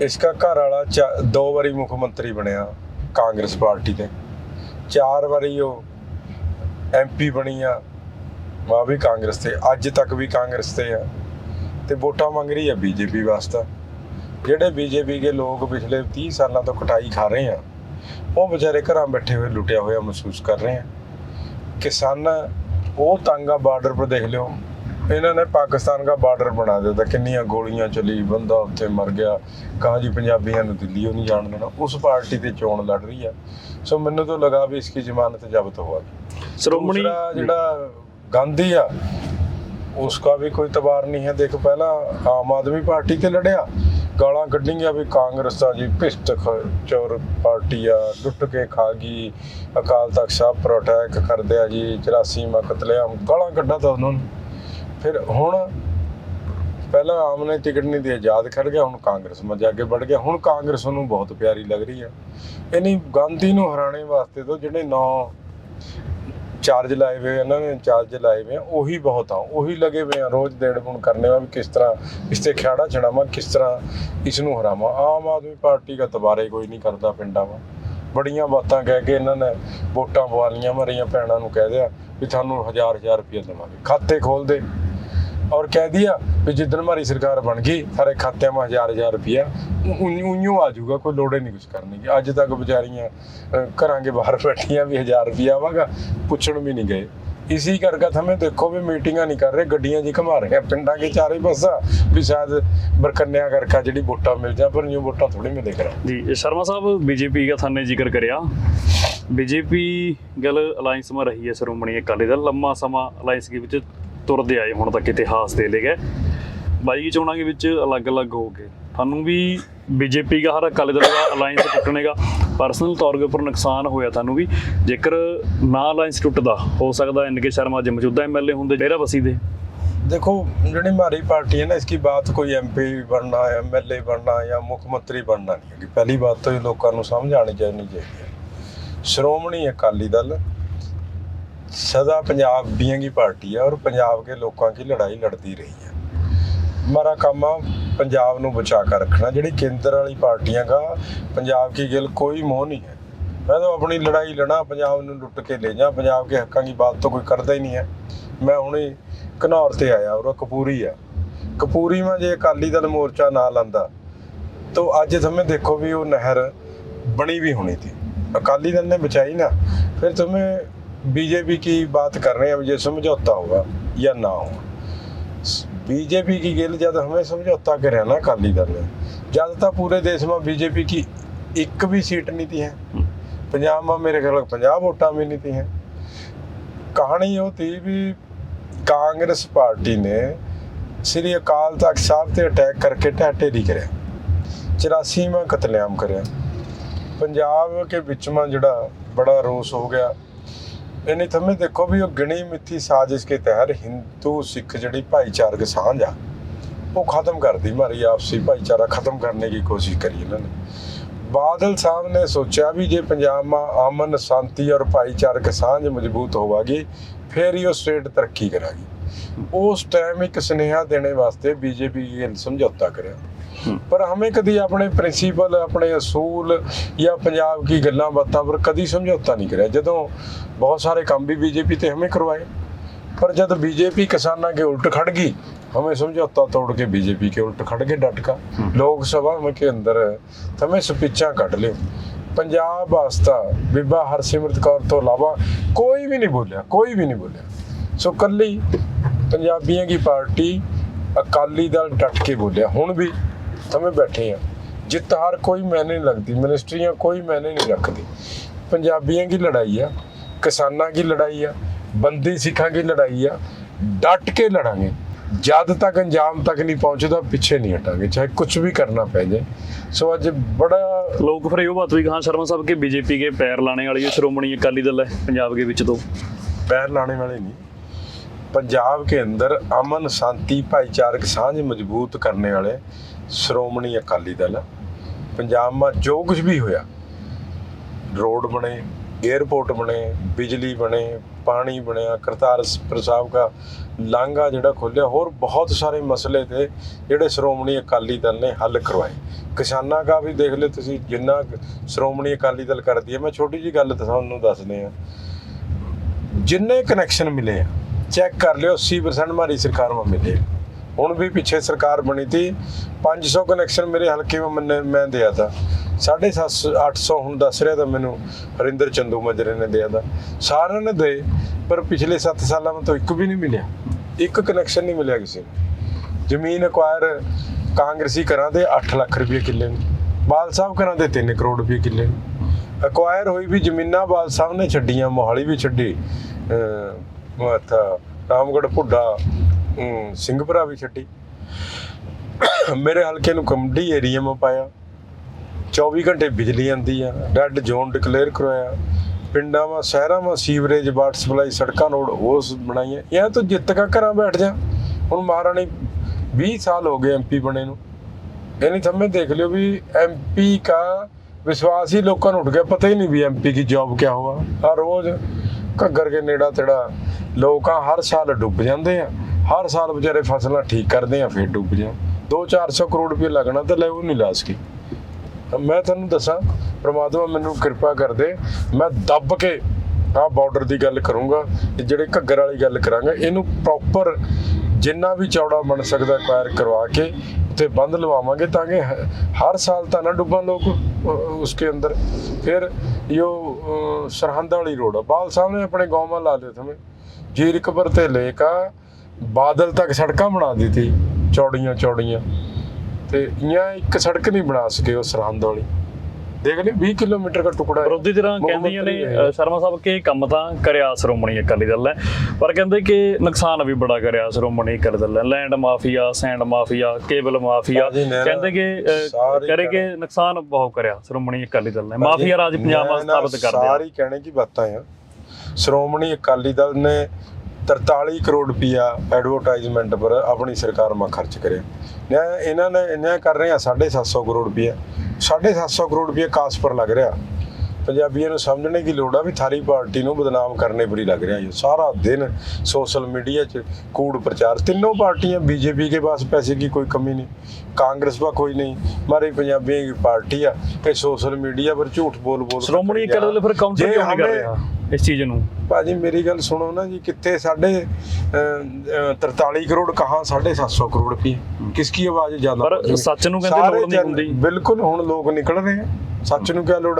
ਇਸਕਾ ਘਰ ਵਾਲਾ ਚਾ- ਦੋ ਵਾਰੀ ਮੁੱਖ ਮੰਤਰੀ ਬਣਿਆ ਕਾਂਗਰਸ ਪਾਰਟੀ ਤੇ ਚਾਰ ਵਾਰੀ ਉਹ ਐਮਪੀ ਬਣੀ ਆ ਵਾ ਵੀ ਕਾਂਗਰਸ ਤੇ ਅੱਜ ਤੱਕ ਵੀ ਕਾਂਗਰਸ ਤੇ ਆ ਤੇ ਵੋਟਾਂ ਮੰਗ ਰਹੀ ਆ ਬੀਜੇਪੀ ਵਾਸਤੇ ਜਿਹੜੇ ਬੀਜੇਪੀ ਦੇ ਲੋਕ ਪਿਛਲੇ 30 ਸਾਲਾਂ ਤੋਂ ਕਟਾਈ ਖਾ ਰਹੇ ਆ ਉਹ ਵਿਚਾਰੇ ਘਰਾਂ ਬੈਠੇ ਹੋਏ ਲੁੱਟਿਆ ਹੋਇਆ ਮਹਿਸੂਸ ਕਰ ਰਹੇ ਆ। ਕਿਸਾਨ ਉਹ ਤਾਂਗਾ ਬਾਰਡਰ ਪਰ ਦੇਖ ਲਿਓ। ਇਹਨਾਂ ਨੇ ਪਾਕਿਸਤਾਨ ਦਾ ਬਾਰਡਰ ਬਣਾ ਦਿੱਤਾ। ਕਿੰਨੀਆਂ ਗੋਲੀਆਂ ਚਲੀ ਬੰਦਾ ਉੱਥੇ ਮਰ ਗਿਆ। ਕਹਾ ਜੀ ਪੰਜਾਬੀਆਂ ਨੂੰ ਦਿੱਲੀ ਉਹ ਨਹੀਂ ਜਾਣ ਦੇਣਾ। ਉਸ ਪਾਰਟੀ ਤੇ ਚੋਣ ਲੜ ਰਹੀ ਆ। ਸੋ ਮੈਨੂੰ ਤਾਂ ਲਗਾ ਵੀ ਇਸकी ਜ਼ਮਾਨਤ ਜ਼ਬਤ ਹੋਗਾ ਸ਼੍ਰੋਮਣੀ ਜਿਹੜਾ ਗਾਂਧੀ ਆ ਉਸਕਾ ਵੀ ਕੋਈ ਤਬਾਰ ਨਹੀਂ ਹੈ। ਦੇਖ ਪਹਿਲਾਂ ਆਮ ਆਦਮੀ ਪਾਰਟੀ ਤੇ ਲੜਿਆ। ਗਾਲਾਂ ਕੱਢੀਆਂ ਵੀ ਕਾਂਗਰਸ ਦਾ ਜੀ ਭਿਸ਼ਟ ਚੋਰ ਪਾਰਟੀ ਆ, ਲੁੱਟ ਕੇ ਖਾ ਗਈ। ਅਕਾਲ ਤਖਤ ਸਾਹਿਬ ਪਰ ਅਟੈਕ ਕਰਦੇ ਆ ਜੀ 84 ਮਾ ਕਤਲੇਆਮ ਗਾਲਾਂ ਕੱਢਾ ਤਾਂ ਉਹਨਾਂ ਨੂੰ। ਫਿਰ ਹੁਣ ਪਹਿਲਾਂ ਆਮ ਨੇ ਟਿਕਟ ਨਹੀਂ ਦੀ, ਆਜ਼ਾਦ ਖੜ ਗਿਆ, ਹੁਣ ਕਾਂਗਰਸ ਮਾ ਜਾ ਕੇ ਵੜ ਗਿਆ। ਹੁਣ ਕਾਂਗਰਸ ਉਹਨੂੰ ਬਹੁਤ ਪਿਆਰੀ ਲੱਗ ਰਹੀ ਆ। ਇਨੀ ਗਾਂਧੀ ਨੂੰ ਹਰਾਣੇ ਵਾਸਤੇ ਤੋਂ ਜਿਹੜੇ ਨੌ ਚਾਰਜ ਲਾਏ ਹੋਏ ਇਹਨਾਂ ਨੇ ਚਾਰਜ ਲਾਏ ਹੋਏ ਆ, ਉਹੀ ਬਹੁਤ ਆ, ਉਹੀ ਲਗੇ ਹੋਏ ਆ ਰੋਜ਼ ਦੇੜ ਕਰਨੇ ਵਾ ਵੀ ਕਿਸ ਤਰ੍ਹਾਂ ਇਸ ਤੇ ਖਿਆੜਾ ਛੜਾਵਾਂ, ਕਿਸ ਤਰ੍ਹਾਂ ਇਸ ਨੂੰ ਹਰਾਵਾਂ। ਆਮ ਆਦਮੀ ਪਾਰਟੀ ਦਾ ਦੁਬਾਰੇ ਕੋਈ ਨਹੀਂ ਕਰਦਾ ਪਿੰਡਾਂ ਵਾ। ਬੜੀਆਂ ਬਾਤਾਂ ਕਹਿ ਕੇ ਇਹਨਾਂ ਨੇ ਵੋਟਾਂ ਪਵਾ ਲਈਆਂ, ਮਰੀਆਂ ਭੈਣਾਂ ਨੂੰ ਕਹਿ ਦਿਆ ਵੀ ਤੁਹਾਨੂੰ ਹਜ਼ਾਰ ਹਜ਼ਾਰ ਰੁਪਏ ਦੇਵਾਂਗੇ। ਖਾਤੇ ਖੋਲ ਦੇ। ਔਰ ਕਹਿ ਦਿਆ ਵੀ ਜਿੱਦਣ ਹਮਾਰੀ ਸਰਕਾਰ ਬਣ ਗਈ ਸਾਰੇ ਖਾਤਿਆਂ ਮਾ ਹਜ਼ਾਰ ਹਜ਼ਾਰ ਰੁਪਿਆ ਉਈਓ ਆ ਜਾਊਗਾ ਕੋਈ ਲੋੜ ਹੀ ਨਹੀਂ ਕੁਝ ਕਰਨੀ ਦੀ ਅੱਜ ਤੱਕ ਵਿਚਾਰੀਆਂ ਅਹ, ਘਰਾਂ ਦੇ ਬਾਹਰ ਬੈਠੀਆਂ ਵੀ ਹਜ਼ਾਰ ਰੁਪਿਆ ਆਵਾਗਾ ਪੁੱਛਣ ਵੀ ਨਹੀਂ ਗਏ ਇਸੀ ਕਰਕੇ ਥਮੇ ਦੇਖੋ ਵੀ ਮੀਟਿੰਗਾਂ ਨਹੀਂ ਕਰ ਰਹੇ ਗੱਡੀਆਂ ਜੀ ਘਮਾ ਰਹੇ ਆ ਪਿੰਡਾਂ ਕੇ ਚਾਰੇ ਪਾਸਾ ਵੀ ਸ਼ਾਇਦ ਬਰਕੰਨਿਆ ਕਰਕਾ ਜਿਹੜੀ ਵੋਟਾਂ ਮਿਲ ਜਾ ਪਰ ਨਿਊ ਵੋਟਾਂ ਥੋੜੀ ਮਿਲੇ ਕਰਾਂ ਜੀ ਸ਼ਰਮਾ ਸਾਹਿਬ बीजेपी का थाने जिक्र करिया ਬੀਜੇਪੀ ਗੱਲ ਅਲਾਈਅੰਸ ਮਾ ਰਹੀ ਹੈ ਸ਼੍ਰੋਮਣੀ ਅਕਾਲੀ ਦਲ ਲੰਮਾ ਸਮਾਂ ਅਲਾਈਅੰਸ ਦੇ ਵਿੱਚ ਤੁਰਦੇ ਆਏ ਹੁਣ ਤੱਕ ਇਤਿਹਾਸ ਦੇ ਲੈ ਗਏ ਬਾਈ ਚੋਣਾਂ ਦੇ ਵਿੱਚ ਅਲੱਗ-ਅਲੱਗ ਹੋ ਗਏ ਤੁਹਾਨੂੰ ਵੀ ਬੀਜੇਪੀ ਦਾ ਹਰ ਅਕਾਲੀ ਦਲ ਦਾ ਅਲਾਈਅੰਸ ਟੁੱਟਣੇ ਦਾ ਪਰਸਨਲ ਤੌਰ ਦੇ ਉੱਪਰ ਨੁਕਸਾਨ ਹੋਇਆ ਤੁਹਾਨੂੰ ਵੀ ਜੇਕਰ ਨਾ ਅਲਾਈਅੰਸ ਟੁੱਟਦਾ ਹੋ ਸਕਦਾ ਐਨ ਕੇ ਸ਼ਰਮਾ ਜੇ ਮੌਜੂਦਾ ਐਮਐਲਏ ਹੁੰਦੇ ਡੇਰਾ ਬਸੀ ਦੇ देखो ਜਿਹੜੀ हमारी पार्टी है ना इसकी बात कोई एमपी बनना एमएलए बनना या मुख्यमंत्री बनना नहीं है पहली बात तो ये ਲੋਕਾਂ ਨੂੰ ਸਮਝ ਆਣੀ ਚਾਹੀਦੀ ਹੈ ਸ਼੍ਰੋਮਣੀ ਅਕਾਲੀ ਦਲ ਸਦਾ ਪੰਜਾਬ ਦੀਆਂ की पार्टी है और पंजाब के ਲੋਕਾਂ की ਲੜਾਈ ਲੜਦੀ ਰਹੀ ਹੈ ਹਮਾਰਾ ਕੰਮ ਆ ਪੰਜਾਬ ਨੂੰ ਬਚਾ ਕੇ ਰੱਖਣਾ ਜਿਹੜੀ ਕੇਂਦਰ ਵਾਲੀ ਪਾਰਟੀਆਂ ਦਾ ਪੰਜਾਬ ਕੀ ਗਿਲ ਕੋਈ ਮੋਹ ਨਹੀਂ ਹੈ ਮੈਂ ਤਾਂ ਆਪਣੀ ਲੜਾਈ ਲੜਾ ਪੰਜਾਬ ਨੂੰ ਲੁੱਟ ਕੇ ਲੈ ਜਾ ਪੰਜਾਬ ਕੇ ਹੱਕਾਂ ਦੀ ਬਾਤ ਤਾਂ ਕੋਈ ਕਰਦਾ ਹੀ ਨਹੀਂ ਹੈ ਮੈਂ ਹੁਣੇ ਘਨੌਰ ਤੇ ਆਇਆ ਉਹ ਕਪੂਰੀ ਆ ਕਪੂਰੀ ਮਾ ਜੇ ਅਕਾਲੀ ਦਲ ਮੋਰਚਾ ਨਾ ਲੰਦਾ तो आज तुम्हें देखो भी वो नहर बनी भी होनी थी अकाली दल ने बचाई ना फिर तुम्हें बीजेपी की बात कर रहे हैं अब ये समझौता होगा या ना हो बीजेपी की गिल जब हमें समझौता करे ना अकाली दल ने जब तक पूरे देश में बीजेपी की एक भी सीट नहीं थी है पंजाब में मेरे ख्याल पंजाब वोटा भी नहीं थी हैं कहानी ये थी भी कांग्रेस पार्टी ने श्री अकाल तख्त साहब ਤੇ ਅਟੈਕ ਕਰਕੇ ਢਹਿ ਢੇਰੀ ਕਰਿਆ 84ਵਾਂ ਕਤਲੇਆਮ ਕਰਿਆ ਪੰਜਾਬ ਕੇ ਵਿੱਚ ਮਾ ਜਿਹੜਾ ਬੜਾ ਰੋਸ ਹੋ ਗਿਆ ਇਹਨੇ ਥੰਮੇ ਦੇਖੋ ਵੀ ਉਹ ਗਿਣੀ ਮਿੱਥੀ ਸਾਜ਼ਿਸ਼ ਕੇ ਤਹਿਤ ਹਿੰਦੂ, ਸਿੱਖ ਜਿਹੜੀ ਭਾਈਚਾਰਕ ਸਾਂਝ ਆ, ਉਹ ਖਤਮ ਕਰਦੀ ਮਾਰੀ ਆਪਸੀ ਭਾਈਚਾਰਾ ਖਤਮ ਕਰਨੇ ਦੀ ਕੋਸ਼ਿਸ਼ ਕਰੀ ਇਹਨਾਂ ਨੇ। ਬਾਦਲ ਸਾਹਿਬ ਨੇ ਸੋਚਿਆ ਵੀ ਜੇ ਪੰਜਾਬ ਮਾ ਅਮਨ, ਸ਼ਾਂਤੀ ਔਰ ਭਾਈਚਾਰਕ ਸਾਂਝ ਮਜ਼ਬੂਤ ਹੋਵਾਗੀ, ਫਿਰ ਹੀ ਉਹ ਸਟੇਟ ਤਰੱਕੀ ਕਰਾਗੀ। ਉਸ ਟਾਈਮ ਇੱਕ ਸੁਨੇਹਾ ਦੇਣੇ ਵਾਸਤੇ ਬੀਜੇਪੀ ਇਹ ਸਮਝੌਤਾ ਕਰਿਆ। ਪਰ ਹਮੇ ਕਦੀ ਆਪਣੇ ਪ੍ਰਿੰਸੀਪਲ ਆਪਣੇ ਅਸੂਲ ਜਾਂ ਪੰਜਾਬ ਕੀ ਗੱਲਾਂ ਬਾਤਾਂ ਪਰ ਕਦੀ ਸਮਝੌਤਾ ਨਹੀਂ ਕਰਿਆ ਜਦੋਂ ਬਹੁਤ ਸਾਰੇ ਕੰਮ ਵੀ ਬੀਜੇਪੀ ਤੇ ਹਮੇ ਕਰਵਾਏ पर जब बीजेपी किसाना के उल्ट खड़ गई हमें समझौता तोड़ के बीजेपी के उल्ट खड़ गए डट का लोकसभा में के अंदर हमें स्पीचा कट लियो पंजाब वास्ता बीबा हरसिमरत कौर तो इलावा कोई भी नहीं बोलिया कोई भी नहीं बोलिया सो कली पंजाबियों की पार्टी अकाली दल डट के बोलिया हुन भी हमें बैठे हैं जित हार कोई मैंने नहीं लगती मिनिस्ट्रियां कोई मैंने नहीं रखती पंजाबियों की लड़ाई है किसाना की लड़ाई है ਬੰਦੀ ਸਿੱਖਾਂ ਦੀ ਲੜਾਈ ਆ ਡਟ ਕੇ ਲੜਾਂਗੇ ਜਦ ਤੱਕ ਅੰਜਾਮ ਤੱਕ ਨਹੀਂ ਪਹੁੰਚਦਾ ਪਿੱਛੇ ਨਹੀਂ ਹਟਾਂਗੇ ਚਾਹੇ ਕੁਝ ਵੀ ਕਰਨਾ ਪੈ ਜਾਏ ਸੋ ਅੱਜ ਬੜਾ ਲੋਕ ਫਿਰ ਇਹ ਬਾਤ ਵੀ ਕਹਾਂ ਸ਼ਰਮਾ ਸਾਹਿਬ ਕਿ ਬੀਜੇਪੀ ਕੇ ਪੈਰ ਲਾਣੇ ਵਾਲੀ ਇਹ ਸ਼੍ਰੋਮਣੀ ਅਕਾਲੀ ਦਲ ਹੈ ਪੰਜਾਬ ਦੇ ਵਿੱਚ ਤੋਂ पैर लाने वाले नहीं पंजाब के अंदर अमन शांति भाईचारक साझ मजबूत करने वाले ਸ਼੍ਰੋਮਣੀ ਅਕਾਲੀ ਦਲ ਪੰਜਾਬ ਮਾ ਜੋ ਕੁਝ ਵੀ ਹੋਇਆ, ਰੋਡ ਬਣੇ 에ਅਰਪੋਰਟ ਬਣੇ, ਬਿਜਲੀ ਬਣੇ, ਪਾਣੀ ਬਣਿਆ, ਕਰਤਾਰ ਪ੍ਰਸਾਦ ਦਾ ਲਾਂਘਾ ਜਿਹੜਾ ਖੋਲਿਆ ਹੋਰ ਬਹੁਤ ਸਾਰੇ ਮਸਲੇ ਤੇ ਜਿਹੜੇ ਸ਼੍ਰੋਮਣੀ ਅਕਾਲੀ ਦਲ ਨੇ ਹੱਲ ਕਰਵਾਏ। ਕਿਸਾਨਾਂ ਦਾ ਵੀ ਦੇਖ ਲਓ ਤੁਸੀਂ, ਜਿੰਨਾ ਸ਼੍ਰੋਮਣੀ ਅਕਾਲੀ ਦਲ ਕਰਦੀ ਹੈ, ਮੈਂ ਛੋਟੀ ਜੀ ਗੱਲ ਤੁਹਾਨੂੰ ਦੱਸਦੇ ਆ ਜਿੰਨੇ ਕਨੈਕਸ਼ਨ ਮਿਲੇ ਆ ਚੈੱਕ ਕਰ ਲਿਓ 80% ਮਾਰੀ ਸਰਕਾਰ ਨੂੰ ਮਿਲੇ। ਆ ਹੁਣ ਵੀ ਪਿੱਛੇ ਸਰਕਾਰ ਬਣੀ ਤੀ। 500 ਕਨੈਕਸ਼ਨ ਮੇਰੇ ਹਲਕੇ ਵਿੱਚ ਮੈਨੇ ਮੈਂ ਦਿਆ ਤਾ। 750 800 ਹੁਣ ਦੱਸ ਰਿਹਾ ਤਾਂ ਮੈਨੂੰ ਹਰਿੰਦਰ ਚੰਦੂ ਮਜਰੇ ਨੇ ਦਿਆ ਤਾ। ਸਾਰਿਆਂ ਨੇ ਦੇ, ਪਰ ਪਿਛਲੇ 7 ਸਾਲਾਂ ਵਿੱਚ ਤਾਂ ਇੱਕ ਵੀ ਨਹੀਂ ਮਿਲਿਆ। ਇੱਕ ਕਨੈਕਸ਼ਨ ਨਹੀਂ ਮਿਲਿਆ ਕਿਸੇ ਨੂੰ। ਜ਼ਮੀਨ ਅਕਵਾਇਰ ਕਾਂਗਰਸੀ ਕਰਾਂ ਦੇ 8 ਲੱਖ ਰੁਪਏ ਕਿੱਲੇ ਨੂੰ। ਬਾਲ ਸਾਹਿਬ ਕਰਾਂ ਦੇ 3 ਕਰੋੜ ਰੁਪਏ ਕਿੱਲੇ ਨੂੰ। ਅਕਵਾਇਰ ਹੋਈ ਵੀ ਜ਼ਮੀਨਾਂ ਬਾਲ ਸਾਹਿਬ ਨੇ ਛੱਡੀਆਂ, ਮੋਹਾਲੀ ਵੀ ਛੱਡੀ। ਅਹ ਰਾਮਗੜ ਭੁੱਡਾ ਸਿੰਘਪੁਰਾ ਵੀ ਛੱਡੀ ਮੇਰੇ ਹਲਕੇ ਨੂੰ ਕਮਡੀ ਏਰੀਆ ਮੈਂ ਪਾਇਆ। 24 ਘੰਟੇ ਬਿਜਲੀ ਆਂਦੀ ਆ ਰੈੱਡ ਜ਼ੋਨ ਡਿਕਲੇਅਰ ਕਰਵਾਇਆ। ਪਿੰਡਾਂ ਵਾਂ, ਸ਼ਹਿਰਾਂ ਵਾਂ, ਸੀਵਰੇਜ, ਵਾਟਰ ਸਪਲਾਈ, ਸੜਕਾਂ, ਰੋਡ ਉਸ ਬਣਾਈਆਂ। ਇਹ ਤਾਂ ਜਿੱਤ ਕਾ ਘਰਾਂ ਬੈਠ ਜਾ। ਹੁਣ ਮਹਾਰਾਣੀ 20 ਸਾਲ ਹੋ ਗਏ ਐਮਪੀ ਬਣੇ ਨੂੰ। ਇਹਨੇ ਥੰਮੇ ਦੇਖ ਲਿਓ ਵੀ ਐਮਪੀ ਕਾ ਵਿਸ਼ਵਾਸ ਹੀ ਲੋਕਾਂ ਨੂੰ ਉੱਠ ਗਿਆ। ਪਤਾ ਹੀ ਨਹੀਂ ਵੀ ਐਮਪੀ ਕੀ ਜੌਬ ਕਿਆ ਹੋਆ। ਹਰ ਰੋਜ਼ ਘੱਗਰ ਕੇ ਨੇੜਾ ਤੇੜਾ ਲੋਕਾਂ ਹਰ ਸਾਲ ਡੁੱਬ ਜਾਂਦੇ ਆ। ਹਰ ਸਾਲ ਵਿਚਾਰੇ ਫਸਲਾਂ ਠੀਕ ਕਰਦੇ ਆ, ਫੇਰ ਡੁੱਬ ਜਾਂ 2-400 ਕਰੋੜ ਰੁਪਏ ਲੱਗਣਾ ਤਾਂ ਲੈ ਉਹ ਨਹੀਂ ਲਾ ਸਕੀ। ਮੈਂ ਤੁਹਾਨੂੰ ਦੱਸਾਂ, ਪ੍ਰਮਾਤਮਾ ਮੈਨੂੰ ਕਿਰਪਾ ਕਰਦੇ, ਮੈਂ ਦੱਬ ਕੇ ਆ ਬਾਰਡਰ ਦੀ ਗੱਲ ਕਰੂੰਗਾ, ਤੇ ਜਿਹੜੇ ਘੱਗਰ ਵਾਲੀ ਗੱਲ ਕਰਾਂਗਾ, ਇਹਨੂੰ ਪ੍ਰੋਪਰ ਜਿੰਨਾ ਵੀ ਚੌੜਾ ਬਣ ਸਕਦਾ ਕਾਇਰ ਕਰਵਾ ਕੇ ਤੇ ਬੰਦ ਲਵਾਵਾਂਗੇ ਤਾਂ ਕਿ ਹਰ ਸਾਲ ਤਾਂ ਨਾ ਡੁੱਬਾਂ ਲੋਕ ਉਸਕੇ ਅੰਦਰ। ਫਿਰ ਇਹ ਸਰਹੰਦ ਵਾਲੀ ਰੋਡ ਬਾਲ ਸਾਹਿਬ ਨੇ ਆਪਣੇ ਗਾਉਂ ਲਾ ਲਿਆ ਤੁਮੇ ਜੀਰਕਪੁਰ ਤੇ ਲੇਕਾ ਬਾਦਲ ਤੱਕ ਸੜਕਾਂ ਬਣਾ ਦਿੱਤੀ ਚੌੜੀਆਂ ਚੌੜੀਆਂ। ਤੇ ਇਆਂ ਇੱਕ ਸੜਕ ਨਹੀਂ ਬਣਾ ਸਕੇ ਉਹ ਸਰਹੰਦ ਵਾਲੀ। ਦੇਖ ਲਈ 20 ਕਿਲੋਮੀਟਰ ਦਾ ਟੁਕੜਾ ਵਿਰੋਧੀ ਤਰ੍ਹਾਂ ਕਹਿੰਦੀਆਂ ਨੇ ਸ਼ਰਮਾ ਸਾਹਿਬ ਕਿ ਕੰਮ ਤਾਂ ਕਰਿਆ ਸ਼੍ਰੋਮਣੀ ਅਕਾਲੀ ਦਲ ਹੈ ਪਰ ਕਹਿੰਦੇ ਕਿ ਨੁਕਸਾਨ ਵੀ ਬੜਾ ਕਰਿਆ ਸ਼੍ਰੋਮਣੀ ਅਕਾਲੀ ਦਲ ਹੈ land mafia sand mafia cable mafia ਕਹਿੰਦੇ ਕਿ ਕਰੇ ਕਿ ਨੁਕਸਾਨ ਬਹੁਤ ਕਰਿਆ ਸ਼੍ਰੋਮਣੀ ਅਕਾਲੀ ਦਲ ਨੇ। ਮਾਫੀਆ ਰਾਜ ਪੰਜਾਬ ਸਥਾਪਿਤ ਕਰ ਦਿਆ। ਸਾਰੀ ਕਹਿਣੇ ਕੀ ਬਾਤਾਂ ਆ। ਸ਼੍ਰੋਮਣੀ ਅਕਾਲੀ ਦਲ ਨੇ 43 ਕਰੋੜ ਰੁਪਇਆ ਐਡਵਰਟਾਈਜ਼ਮੈਂਟ ਪਰ ਆਪਣੀ ਸਰਕਾਰ ਮਾ ਖਰਚ ਕਰੇ। ਇਹਨਾਂ ਨੇ ਇੰਨਾ ਕਰ ਰਹੇ ਆ 750 ਕਰੋੜ ਰੁਪਇਆ। 750 ਕਰੋੜ ਰੁਪਇਆ ਕਾਸ ਪਰ ਲੱਗ ਰਿਹਾ। ਪੰਜਾਬੀਆਂ ਨੂੰ ਸਮਝਣੇ ਦੀ ਲੋੜ ਆ ਵੀ ਥਾਰੀ ਪਾਰਟੀ ਨੂੰ ਬਦਨਾਮ ਕਰਨੇ ਬੜੀ ਲੱਗ ਰਿਹਾ ਹੈ ਸਾਰਾ ਦਿਨ ਸੋਸ਼ਲ ਮੀਡੀਆ 'ਚ ਕੂੜ ਪ੍ਰਚਾਰ। ਤਿੰਨੋਂ ਪਾਰਟੀਆਂ, ਬੀਜੇਪੀ ਕੇ ਪਾਸ ਪੈਸੇ ਕੀ ਕੋਈ ਕਮੀ ਨਹੀਂ। ਕਾਂਗਰਸ ਪਾ ਕੋਈ ਨਹੀਂ ਮਾਰੇ ਪੰਜਾਬੀਆਂ ਦੀ ਪਾਰਟੀ ਆ ਇਹ ਸੋਸ਼ਲ ਮੀਡੀਆ ਪਰ ਝੂਠ ਬੋਲ ਬੋਲ ਸ਼੍ਰੋਮਣੀ ਅਕਾਲੀ ਦਲ ਫਿਰ ਕਾਊਂਟਰ ਕਿਉਂ ਨਹੀਂ ਕਰ ਰਿਹਾ ਇਸ ਚੀਜ਼ ਨੂੰ? ਭਾਜੀ ਮੇਰੀ ਗੱਲ ਸੁਣੋ ਨਾ ਜੀ ਕਿੱਥੇ ਸਾਡੇ 43 ਕਰੋੜ ਕਹਾ 750 ਕਰੋੜ ਰੁਪਏ ਕਿਸ ਕੀ ਆਵਾਜ਼ ਜ਼ਿਆਦਾ ਪਰ ਸੱਚ ਨੂੰ ਕਹਿੰਦੇ ਲੋੜ ਨਹੀਂ ਹੁੰਦੀ। ਬਿਲਕੁਲ ਹੁਣ ਲੋਕ ਨਿਕਲ ਰਹੇ ਆ। ਸੱਚ ਨੂੰ ਕਹਿ ਲੋੜ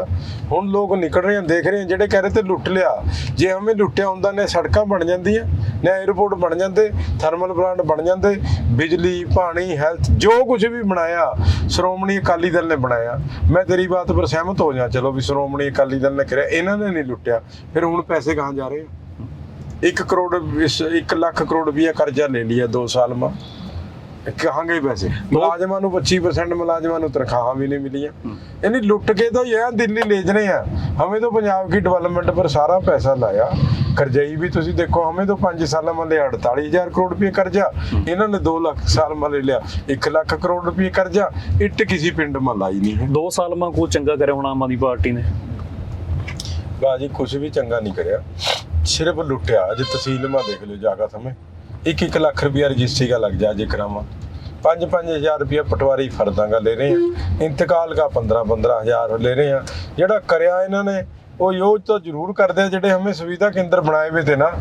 ਹੁਣ ਲੋਕ ਨਿਕਲ ਰਹੇ ਆ ਦੇਖ ਰਹੇ ਆ ਜਿਹੜੇ ਕਹਿ ਰਹੇ ਤੇ ਲੁੱਟ ਲਿਆ। ਜੇ ਹਮੇ ਲੁੱਟਿਆ ਹੁੰਦਾ ਨੇ ਸੜਕਾਂ ਬਣ ਜਾਂਦੀਆਂ ਨੇ 에어ਪੋਰਟ ਬਣ ਜਾਂਦੇ ਥਰਮਲ ਪਲਾਂਟ ਬਣ ਜਾਂਦੇ ਬਿਜਲੀ ਪਾਣੀ ਹੈਲਥ ਜੋ ਕੁਝ ਵੀ ਬਣਾਇਆ, ਸ਼੍ਰੋਮਣੀ ਅਕਾਲੀ ਦਲ ਨੇ ਬਣਾਇਆ। ਮੈਂ ਤੇਰੀ ਬਾਤ ਪਰ ਸਹਿਮਤ ਹੋ ਜਾ ਚਲੋ ਵੀ ਸ਼੍ਰੋਮਣੀ ਅਕਾਲੀ ਦਲ ਨੇ ਕਰਿਆ, ਇਹਨਾਂ ਨੇ ਨਹੀਂ ਲੁੱਟਿਆ। ਫਿਰ ਹੁਣ ਪੈਸੇ ਕਹਾਂ ਜਾ ਰਹੇ ਆ? 1 ਕਰੋੜ 1 ਲੱਖ ਕਰੋੜ ਰੁਪਇਆ ਕਰਜ਼ਾ ਲੈ ਲਿਆ 2 ਸਾਲ ਮਾ। ਕਹਾਂਗੇ ਪੈਸੇ। ਮੁਲਾਜ਼ਮਾਂ ਨੂੰ 25% ਮੁਲਾਜ਼ਮਾਂ ਨੂੰ ਤਨਖਾਹਾਂ ਵੀ ਨਹੀਂ ਮਿਲੀਆਂ। ਯਾਨੀ ਲੁੱਟ ਕੇ ਤਾਂ ਇਹ ਦਿੱਲੀ ਲੈ ਜਨੇ ਆ। ਹਮੇ ਤਾਂ ਪੰਜਾਬ ਕੀ ਡਿਵੈਲਪਮੈਂਟ ਪਰ ਸਾਰਾ ਪੈਸਾ ਲਾਇਆ। ਕਰਜ਼ਾਈ ਵੀ ਤੁਸੀਂ ਦੇਖੋ ਹਮੇ ਤੋਂ 5 ਸਾਲਾਂ ਮਲੇ 48000 ਕਰੋੜ ਰੁਪਏ ਕਰਜ਼ਾ। ਇਹਨਾਂ ਨੇ 2 ਲੱਖ ਸਾਲ ਮਲੇ ਲਿਆ। 1 ਲੱਖ ਕਰੋੜ ਰੁਪਏ ਕਰਜ਼ਾ। ਇੱਟ ਕਿਸੇ ਪਿੰਡ ਮਲਾ ਹੀ ਨਹੀਂ 2 ਸਾਲ ਮਾਂ ਕੋ ਚੰਗਾ ਕਰਿਆ ਹੁਣ ਆਮ ਆਦਮੀ ਪਾਰਟੀ ਨੇ? ਬਾਜੀ ਕੁਝ ਵੀ ਚੰਗਾ ਨਹੀਂ ਕਰਿਆ। ਸਿਰਫ ਲੁੱਟਿਆ। ਅੱਜ ਤਸੀਲ ਮਾ ਦੇਖ ਲਿਓ ਜਾਗਾ ਸਮੇਂ। 1-1 ਲੱਖ ਰੁਪਇਆ ਰਜਿਸਟਰੀ ਦਾ ਲੱਗ ਜਾ ਜੇ ਕਰਾਵਾਂ 5-5000 ਰੁਪਇਆ ਪਟਵਾਰੀ ਫਰਦਾਂਗਾ ਲੈ ਰਹੇ ਆ। ਇੰਤਕਾਲ ਦਾ 15-15000 ਲੈ ਰਹੇ ਆ। ਜਿਹੜਾ ਕਰਿਆ ਇਹਨਾਂ ਨੇ, ਉਹ ਯੋਜ ਤਾਂ ਜ਼ਰੂਰ ਕਰਦੇ ਆ, ਜਿਹੜੇ ਹਮੇ ਸੁਵਿਧਾ ਕੇਂਦਰ ਬਣਾਏ ਹੋਏ ਤੇ ਨਾ।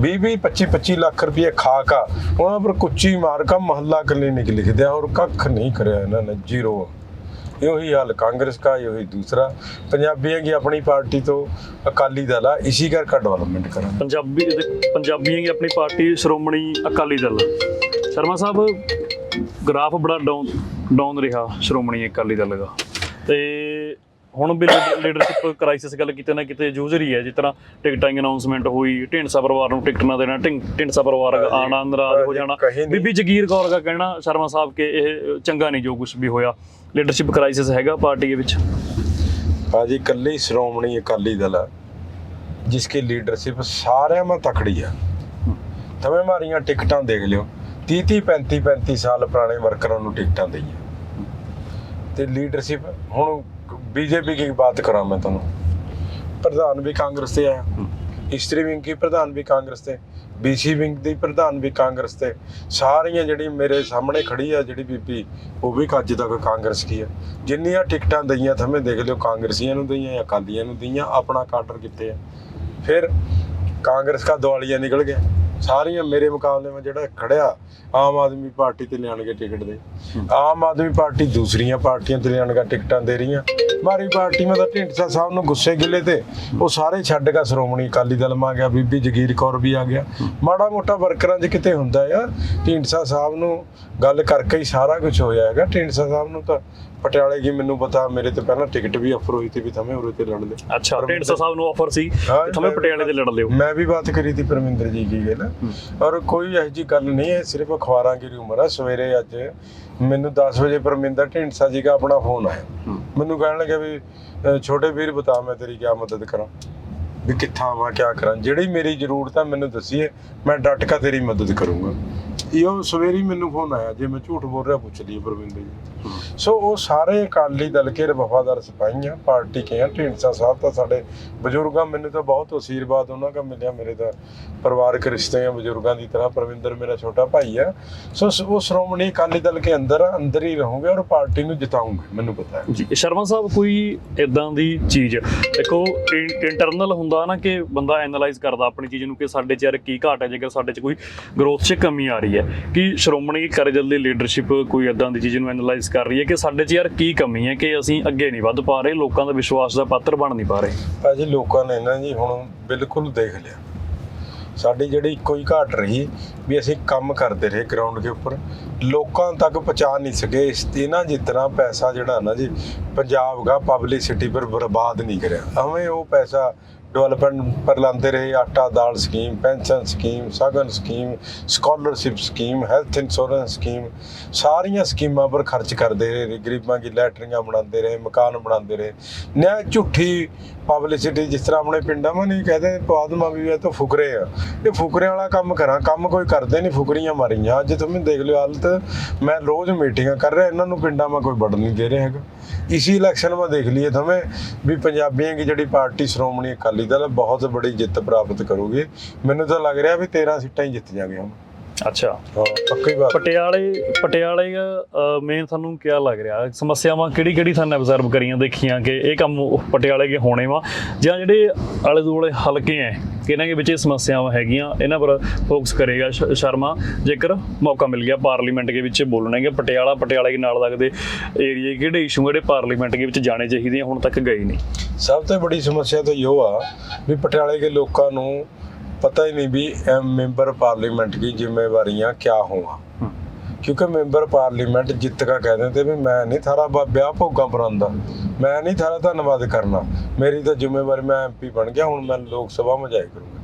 20-20 25-25 ਲੱਖ ਰੁਪਏ ਖਾ ਕਾ ਉਹਨਾਂ ਪਰ ਕੁੱਚੀ ਮਾਰ ਮਹੱਲਾ ਕਲੀਨਿਕ ਲਿਖਦੇ ਆ ਔਰ ਕੱਖ ਨਹੀਂ ਕਰਿਆ ਇਹਨਾਂ ਨੇ, ਜ਼ੀਰੋ यही हाल कांग्रेस का यही दूसरा पंजाबियों की अपनी पार्टी तो अकाली दल है इसी का का डेवलपमेंट करा ਪੰਜਾਬੀ ਪੰਜਾਬੀਆਂ ਦੀ ਆਪਣੀ ਪਾਰਟੀ ਸ਼੍ਰੋਮਣੀ ਅਕਾਲੀ ਦਲ ਸ਼ਰਮਾ ਸਾਹਿਬ ਗ੍ਰਾਫ ਬੜਾ ਡਾਊਨ ਡਾਊਨ ਰਿਹਾ ਸ਼੍ਰੋਮਣੀ ਅਕਾਲੀ ਦਲ ਦਾ ਤੇ ਹੁਣ ਵੀ ਲੀਡਰਸ਼ਿਪ ਕ੍ਰਾਈਸਿਸ ਗੱਲ ਕਿਤੇ ਨਾ ਕਿਤੇ ਜੂਝ ਰਹੀ ਹੈ ਜਿਸ ਤਰ੍ਹਾਂ ਟਿਕਟਾਂ ਦੀ ਅਨਾਉਂਸਮੈਂਟ ਹੋਈ ਢੀਂਡਸਾ ਪਰਿਵਾਰ ਨੂੰ ਟਿਕਟ ਨਾ ਦੇਣਾ ਢਿੰ- ਢੀਂਡਸਾ ਪਰਿਵਾਰ ਭਾਜੀ, ਆਣਾ ਨਾਰਾਜ਼ ਹੋ ਭਾਜੀ, ਜਾਣਾ ਕਹੀਂ ਨਹੀਂ। ਬੀਬੀ ਜਗੀਰ ਕੌਰ ਦਾ ਕਹਿਣਾ ਸ਼ਰਮਾ ਸਾਹਿਬ ਕਿ ਇਹ ਚੰਗਾ ਨਹੀਂ ਜੋ ਕੁਝ ਵੀ ਹੋਇਆ ਲੀਡਰਸ਼ਿਪ ਕ੍ਰਾਈਸਿਸ ਹੈਗਾ ਪਾਰਟੀ ਦੇ ਵਿੱਚ भाजी कल्ली श्रोमणी अकाली दल है जिसकी लीडरशिप सारे में तकड़ी है तमें हमारियां टिकटां देख लियो 30 30 35 35 ਸਾਲ ਪੁਰਾਣੇ ਵਰਕਰਾਂ ਨੂੰ ਟਿਕਟਾਂ ਦਈਆਂ ਤੇ ਲੀਡਰਸ਼ਿਪ ਹੁਣ ਬੀਜੇਪੀ ਦੀ ਬਾਤ ਕਰਾਂ ਮੈਂ ਤੁਹਾਨੂੰ ਪ੍ਰਧਾਨ ਵੀ ਕਾਂਗਰਸ ਤੇ ਆਇਆ ਇਸਤਰੀ ਵਿੰਗ ਦੀ ਪ੍ਰਧਾਨ ਵੀ ਕਾਂਗਰਸ ਤੇ ਬੀਸੀ ਵਿੰਗ ਦੀ ਪ੍ਰਧਾਨ ਵੀ ਕਾਂਗਰਸ ਤੇ। ਸਾਰੀਆਂ ਜਿਹੜੀ ਮੇਰੇ ਸਾਹਮਣੇ ਖੜੀ ਆ ਜਿਹੜੀ ਬੀਬੀ ਉਹ ਵੀ ਅੱਜ ਤੱਕ ਕਾਂਗਰਸ ਕੀ ਆ। ਜਿੰਨੀਆਂ ਟਿਕਟਾਂ ਦਈਆਂ ਥਮੇ ਦੇਖ ਲਿਓ ਕਾਂਗਰਸੀਆਂ ਨੂੰ ਦਈਆਂ ਜਾਂ ਅਕਾਲੀਆਂ ਨੂੰ ਦਈਆਂ ਆਪਣਾ ਕਾਡਰ ਕਿੱਥੇ ਆ। ਫਿਰ ਕਾਂਗਰਸ ਦਾ ਦਵਾਲੀਆ ਨਿਕਲ ਗਿਆ। ਸਾਰੀਆਂ ਮੇਰੇ ਮੁਕਾਬਲੇ ਵਿੱਚ ਜਿਹੜਾ ਖੜਿਆ ਆਮ ਆਦਮੀ ਪਾਰਟੀ ਤੇ ਲਿਆਣਗੇ ਟਿਕਟ ਦੇ। ਆਮ ਆਦਮੀ ਪਾਰਟੀ ਦੂਸਰੀਆਂ ਪਾਰਟੀਆਂ ਤੇ ਲਿਆਣਗਾ ਟਿਕਟਾਂ ਦੇ ਰਹੀਆਂ। ਮਾਰੀ ਪਾਰਟੀ, ਮੈਂ ਤਾਂ ਢਿੰਡਸਾ ਸਾਹਿਬ ਨੂੰ ਗੁੱਸੇ ਗਿੱਲੇ ਤੇ ਉਹ ਸਾਰੇ ਛੱਡ ਕੇ ਸ਼੍ਰੋਮਣੀ ਅਕਾਲੀ ਦਲ, ਮਾ ਗਿਆ ਬੀਬੀ ਜਗੀਰ ਕੌਰ ਵੀ ਆ ਗਿਆ। ਮਾੜਾ ਮੋਟਾ ਵਰਕਰਾਂ 'ਚ ਕਿਤੇ ਹੁੰਦਾ ਆ ਢਿੰਡਸਾ ਸਾਹਿਬ ਨੂੰ ਗੱਲ ਕਰਕੇ ਹੀ ਸਾਰਾ ਕੁਝ ਹੋਇਆ ਹੈਗਾ। ਢਿੰਡਸਾ ਸਾਹਿਬ ਨੂੰ ਤਾਂ ਪਟਿਆਲੇ ਕੀ ਮੈਨੂੰ ਪਤਾ ਮੇਰੇ ਤੇ ਪਹਿਲਾਂ ਟਿਕਟ ਵੀ ਆਫਰ ਹੋਈ ਸੀ ਵੀ ਥਮੇ ਉਰੇ ਤੇ ਲੜ ਲੈ ਅੱਛਾ 150 ਸਾਹਿਬ ਨੂੰ ਆਫਰ ਸੀ ਥਮੇ ਪਟਿਆਲੇ ਤੇ ਲੜ ਲਿਓ। ਮੈਂ ਵੀ ਬਾਤ ਕਰੀ ਸੀ ਪਰਮਿੰਦਰ ਜੀ ਕੀ ਗੱਲ ਔਰ ਕੋਈ ਇਹ ਜੀ ਗੱਲ ਨਹੀਂ ਹੈ ਸਿਰਫ ਅਖਬਾਰਾਂ ਦੀ ਉਮਰ ਆ। ਸਵੇਰੇ ਅੱਜ ਮੈਨੂੰ 10 ਵਜੇ ਪਰਮਿੰਦਰ ਢਿੰਡਸਾ ਜੀ ਦਾ ਆਪਣਾ ਫੋਨ ਆਇਆ। ਮੈਨੂੰ ਕਹਿਣ ਲੱਗਾ ਵੀ ਛੋਟੇ ਵੀਰ ਬਤਾ ਮੈਂ ਤੇਰੀ ਕੀ ਮਦਦ ਕਰਾਂ। ਵੀ ਕਿੱਥਾਂ ਆਵਾਂ ਕਿਆ ਕਰਾਂ। ਜਿਹੜੀ ਮੇਰੀ ਜ਼ਰੂਰਤ ਹੈ ਮੈਨੂੰ ਦੱਸੀਏ, ਮੈਂ ਡਟ ਕੇ ਤੇਰੀ ਮਦਦ ਕਰੂੰਗਾ। ਇਹੋ ਸਵੇਰੀ ਮੈਨੂੰ ਫੋਨ ਆਇਆ, ਜੇ ਮੈਂ ਝੂਠ ਬੋਲ ਰਿਹਾ, ਪੁੱਛ ਲਈ ਪਰਮਿੰਦਰ ਜੀ। ਸੋ ਉਹ ਸਾਰੇ ਅਕਾਲੀ ਦਲ ਕੇ ਵਫਾਦਾਰ ਸਿਪਾਹੀਆਂ, ਪਾਰਟੀ ਕੇ ਆ, ਢੀਂਡਸਾ ਸਾਹਿਬ ਤਾਂ ਸਾਡੇ ਬਜ਼ੁਰਗਾਂ, ਮੈਨੂੰ ਤਾਂ ਬਹੁਤ ਅਸੀਰਵਾਦ ਉਹਨਾਂ ਦਾ ਮਿਲਿਆ, ਮੇਰੇ ਤਾਂ ਪਰਿਵਾਰਕ ਰਿਸ਼ਤੇ ਆ ਬਜ਼ੁਰਗਾਂ ਦੀ ਤਰ੍ਹਾਂ, ਪਰਵਿੰਦਰ ਮੇਰਾ ਛੋਟਾ ਭਾਈ ਆ। ਸੋ ਉਹ ਸ਼੍ਰੋਮਣੀ ਅਕਾਲੀ ਦਲ ਕੇ ਅੰਦਰ ਅੰਦਰ ਹੀ ਰਹੂੰਗੇ ਔਰ ਪਾਰਟੀ ਨੂੰ ਜਿਤਾਉਂਗੇ, ਮੈਨੂੰ ਪਤਾ ਹੈ। ਜੀ, ਸ਼ਰਮਾ ਸਾਹਿਬ, ਕੋਈ ਇਦਾਂ ਦੀ ਚੀਜ਼, ਦੇਖੋ ਇੰਟਰਨਲ ਹੁੰਦਾ ਨਾ ਕਿ ਬੰਦਾ ਐਨਾਲਾਈਜ਼ ਕਰਦਾ ਆਪਣੀ ਚੀਜ਼ ਨੂੰ ਕਿ ਸਾਡੇ 'ਚ ਯਾਰ ਕੀ ਘਾਟ ਹੈ, ਜੇਕਰ ਸਾਡੇ 'ਚ ਕੋਈ ਗਰੋਥ 'ਚ ਕਮੀ ਆ ਰਹੀ ਹੈ। ਕਿ ਸ਼੍ਰੋਮਣੀ ਅਕਾਲੀ ਦੀ ਲੀਡਰਸ਼ਿਪ ਕੋਈ ਇਦਾਂ ਦੀ ਚੀਜ਼ ਨੂੰ ਐਨਾਲਾਈਜ਼ ਕਰ ਰਹੀ ਹੈ ਕਿ ਸਾਡੇ 'ਚ ਯਾਰ ਕੀ ਕਮੀ ਹੈ ਕਿ ਅਸੀਂ ਅੱਗੇ ਨਹੀਂ ਵੱਧ ਪਾ ਰਹੇ, ਲੋਕਾਂ ਦਾ ਵਿਸ਼ਵਾਸ ਦਾ ਪਾਤਰ ਬਣ ਨਹੀਂ ਪਾ ਰਹੇ। ਭਾਜੀ, ਲੋਕਾਂ ਨੇ ਨਾ ਜੀ ਹੁਣ ਬਿਲਕੁਲ ਦੇਖ ਲਿਆ। ਸਾਡੀ ਜਿਹੜੀ ਇੱਕੋ ਹੀ ਘਾਟ ਰਹੀ ਵੀ ਅਸੀਂ ਕੰਮ ਕਰਦੇ ਰਹੇ ਗਰਾਊਂਡ ਦੇ ਉੱਪਰ। ਲੋਕਾਂ ਤੱਕ ਪਹੁੰਚਾ ਨਹੀਂ ਸਕੇ, ਇਸ ਇਹਨਾਂ ਜਿਤਨਾ ਪੈਸਾ ਜਿਹੜਾ ਨਾ ਜੀ, ਪੰਜਾਬ ਦਾ ਪਬਲਿਸਿਟੀ ਪਰ ਬਰਬਾਦ ਨਹੀਂ ਕਰਿਆ। ਹਮੇ ਉਹ ਪੈਸਾ ਡਿਵੈਲਪਮੈਂਟ ਪਰ ਲਾਉਂਦੇ ਰਹੇ, ਆਟਾ, ਦਾਲ ਸਕੀਮ, ਪੈਨਸ਼ਨ ਸਕੀਮ, ਸਗਨ scheme scholarship scheme health insurance scheme, ਸਾਰੀਆਂ ਸਕੀਮਾਂ ਪਰ ਖਰਚ ਕਰਦੇ ਰਹੇ ਗਰੀਬਾਂ ਦੀ ਲੈਟਰੀਆਂ ਬਣਾਉਂਦੇ ਰਹੇ, ਮਕਾਨ ਬਣਾਉਂਦੇ ਰਹੇ। ਨਿਆ ਝੂਠੀ ਪਬਲਿਸਿਟੀ ਜਿਸ ਤਰ੍ਹਾਂ ਆਪਣੇ ਪਿੰਡਾਂ ਮਾ ਨਹੀਂ ਕਹਦੇ ਪਾਦਮਾ ਵੀ ਹੈ ਤਾਂ ਫੁਕਰੇ ਆ। ਇਹ ਫੁਕਰੇ ਵਾਲਾ ਕੰਮ ਕਰਾਂ, ਕੰਮ ਕੋਈ ਕਰਦੇ ਨਹੀਂ, ਫੁਕਰੀਆਂ ਮਾਰੀਆਂ। ਅੱਜ ਤੁਸੀਂ ਦੇਖ ਲਿਓ ਹਾਲਤ, ਮੈਂ ਰੋਜ਼ ਮੀਟਿੰਗਾਂ ਕਰ ਰਿਹਾ, ਇਹਨਾਂ ਨੂੰ ਪਿੰਡਾਂ ਮਾ ਕੋਈ ਵੜਨ ਨਹੀਂ ਦੇ ਰਿਹਾ ਹੈਗਾ। ਇਸੀ ਇਲੈਕਸ਼ਨ ਦੇਖ ਲਈਏ ਤੁਮੇ ਵੀ ਪੰਜਾਬੀਆਂ ਦੀ ਜਿਹੜੀ ਪਾਰਟੀ ਸ਼੍ਰੋਮਣੀ ਅਕਾਲੀ ਦਲ ਹੈ, ਬਹੁਤ ਬੜੀ ਜਿੱਤ ਪ੍ਰਾਪਤ ਕਰੂਗੀ। ਮੈਨੂੰ ਤਾਂ ਲੱਗ ਰਿਹਾ ਵੀ 13 ਸੀਟਾਂ ਹੀ ਜਿੱਤ ਜਾਗੇ ਹਮ ਅੱਛਾ। ਪੱਕੀ ਬਾਤ ਪਟਿਆਲੇ ਪਟਿਆਲੇ ਮੇਨ ਤੁਹਾਨੂੰ ਕੀ ਲੱਗ ਰਿਹਾ? ਸਮੱਸਿਆਵਾਂ ਕਿਹੜੀ ਕਿਹੜੀ ਤੁਹਾਨੂੰ ਅਬਜ਼ਰਵ ਕਰੀਆਂ ਦੇਖੀਆਂ ਕਿ ਇਹ ਕੰਮ ਪਟਿਆਲੇ ਕੇ ਹੋਣੇ ਵਾ ਜਾਂ ਜਿਹੜੇ ਆਲੇ ਦੁਆਲੇ ਹਲਕੇ ਐ ਕਿ ਇਹਨਾਂ ਦੇ ਵਿੱਚ ਇਹ ਸਮੱਸਿਆਵਾਂ ਹੈਗੀਆਂ ਇਹਨਾਂ ਪਰ ਫੋਕਸ ਕਰੇਗਾ ਸ਼ਰਮਾ। ਜੇਕਰ ਮੌਕਾ ਮਿਲ ਗਿਆ ਪਾਰਲੀਮੈਂਟ ਦੇ ਵਿੱਚ ਬੋਲਣਗੇ ਪਟਿਆਲਾ ਪਟਿਆਲੇ ਦੇ ਨਾਲ ਲੱਗਦੇ ਏਰੀਏ ਕਿਹੜੇ ਇਸ਼ੂ ਜਿਹੜੇ ਪਾਰਲੀਮੈਂਟ ਦੇ ਵਿੱਚ ਜਾਣੇ ਚਾਹੀਦੇ ਹੁਣ ਤੱਕ ਗਏ ਨਹੀਂ? ਸਭ ਤੋਂ ਬੜੀ ਸਮੱਸਿਆ ਤਾਂ ਇਹੋ ਆ ਵੀ ਪਟਿਆਲੇ ਦੇ ਲੋਕਾਂ ਨੂੰ ਪਤਾ ਹੀ ਨਹੀਂ ਵੀ ਮੈਂਬਰ ਪਾਰਲੀਮੈਂਟ ਦੀ ਜ਼ਿੰਮੇਵਾਰੀਆਂ ਹੋਆ ਹਮ। ਕਿਉਂਕਿ ਮੈਂਬਰ ਪਾਰਲੀਮੈਂਟ ਜਿੱਤ ਕਾ ਕਹਿ ਦਿੰਦੇ ਵੀ ਮੈਂ ਨਹੀਂ ਥਾਰਾ ਵਿਆਹ ਭੋਗਾਂ ਪਰਾਂਦਾ ਮੈਂ ਨਹੀਂ ਥਾਰਾ ਧੰਨਵਾਦ ਕਰਨਾ। ਮੇਰੀ ਤਾਂ ਜ਼ਿੰਮੇਵਾਰੀ ਮੈਂ ਐਮਪੀ ਬਣ ਗਿਆ ਹੁਣ ਮੈਂ ਲੋਕ ਸਭਾ में ਜਾਇਆ ਕਰੂੰਗਾ।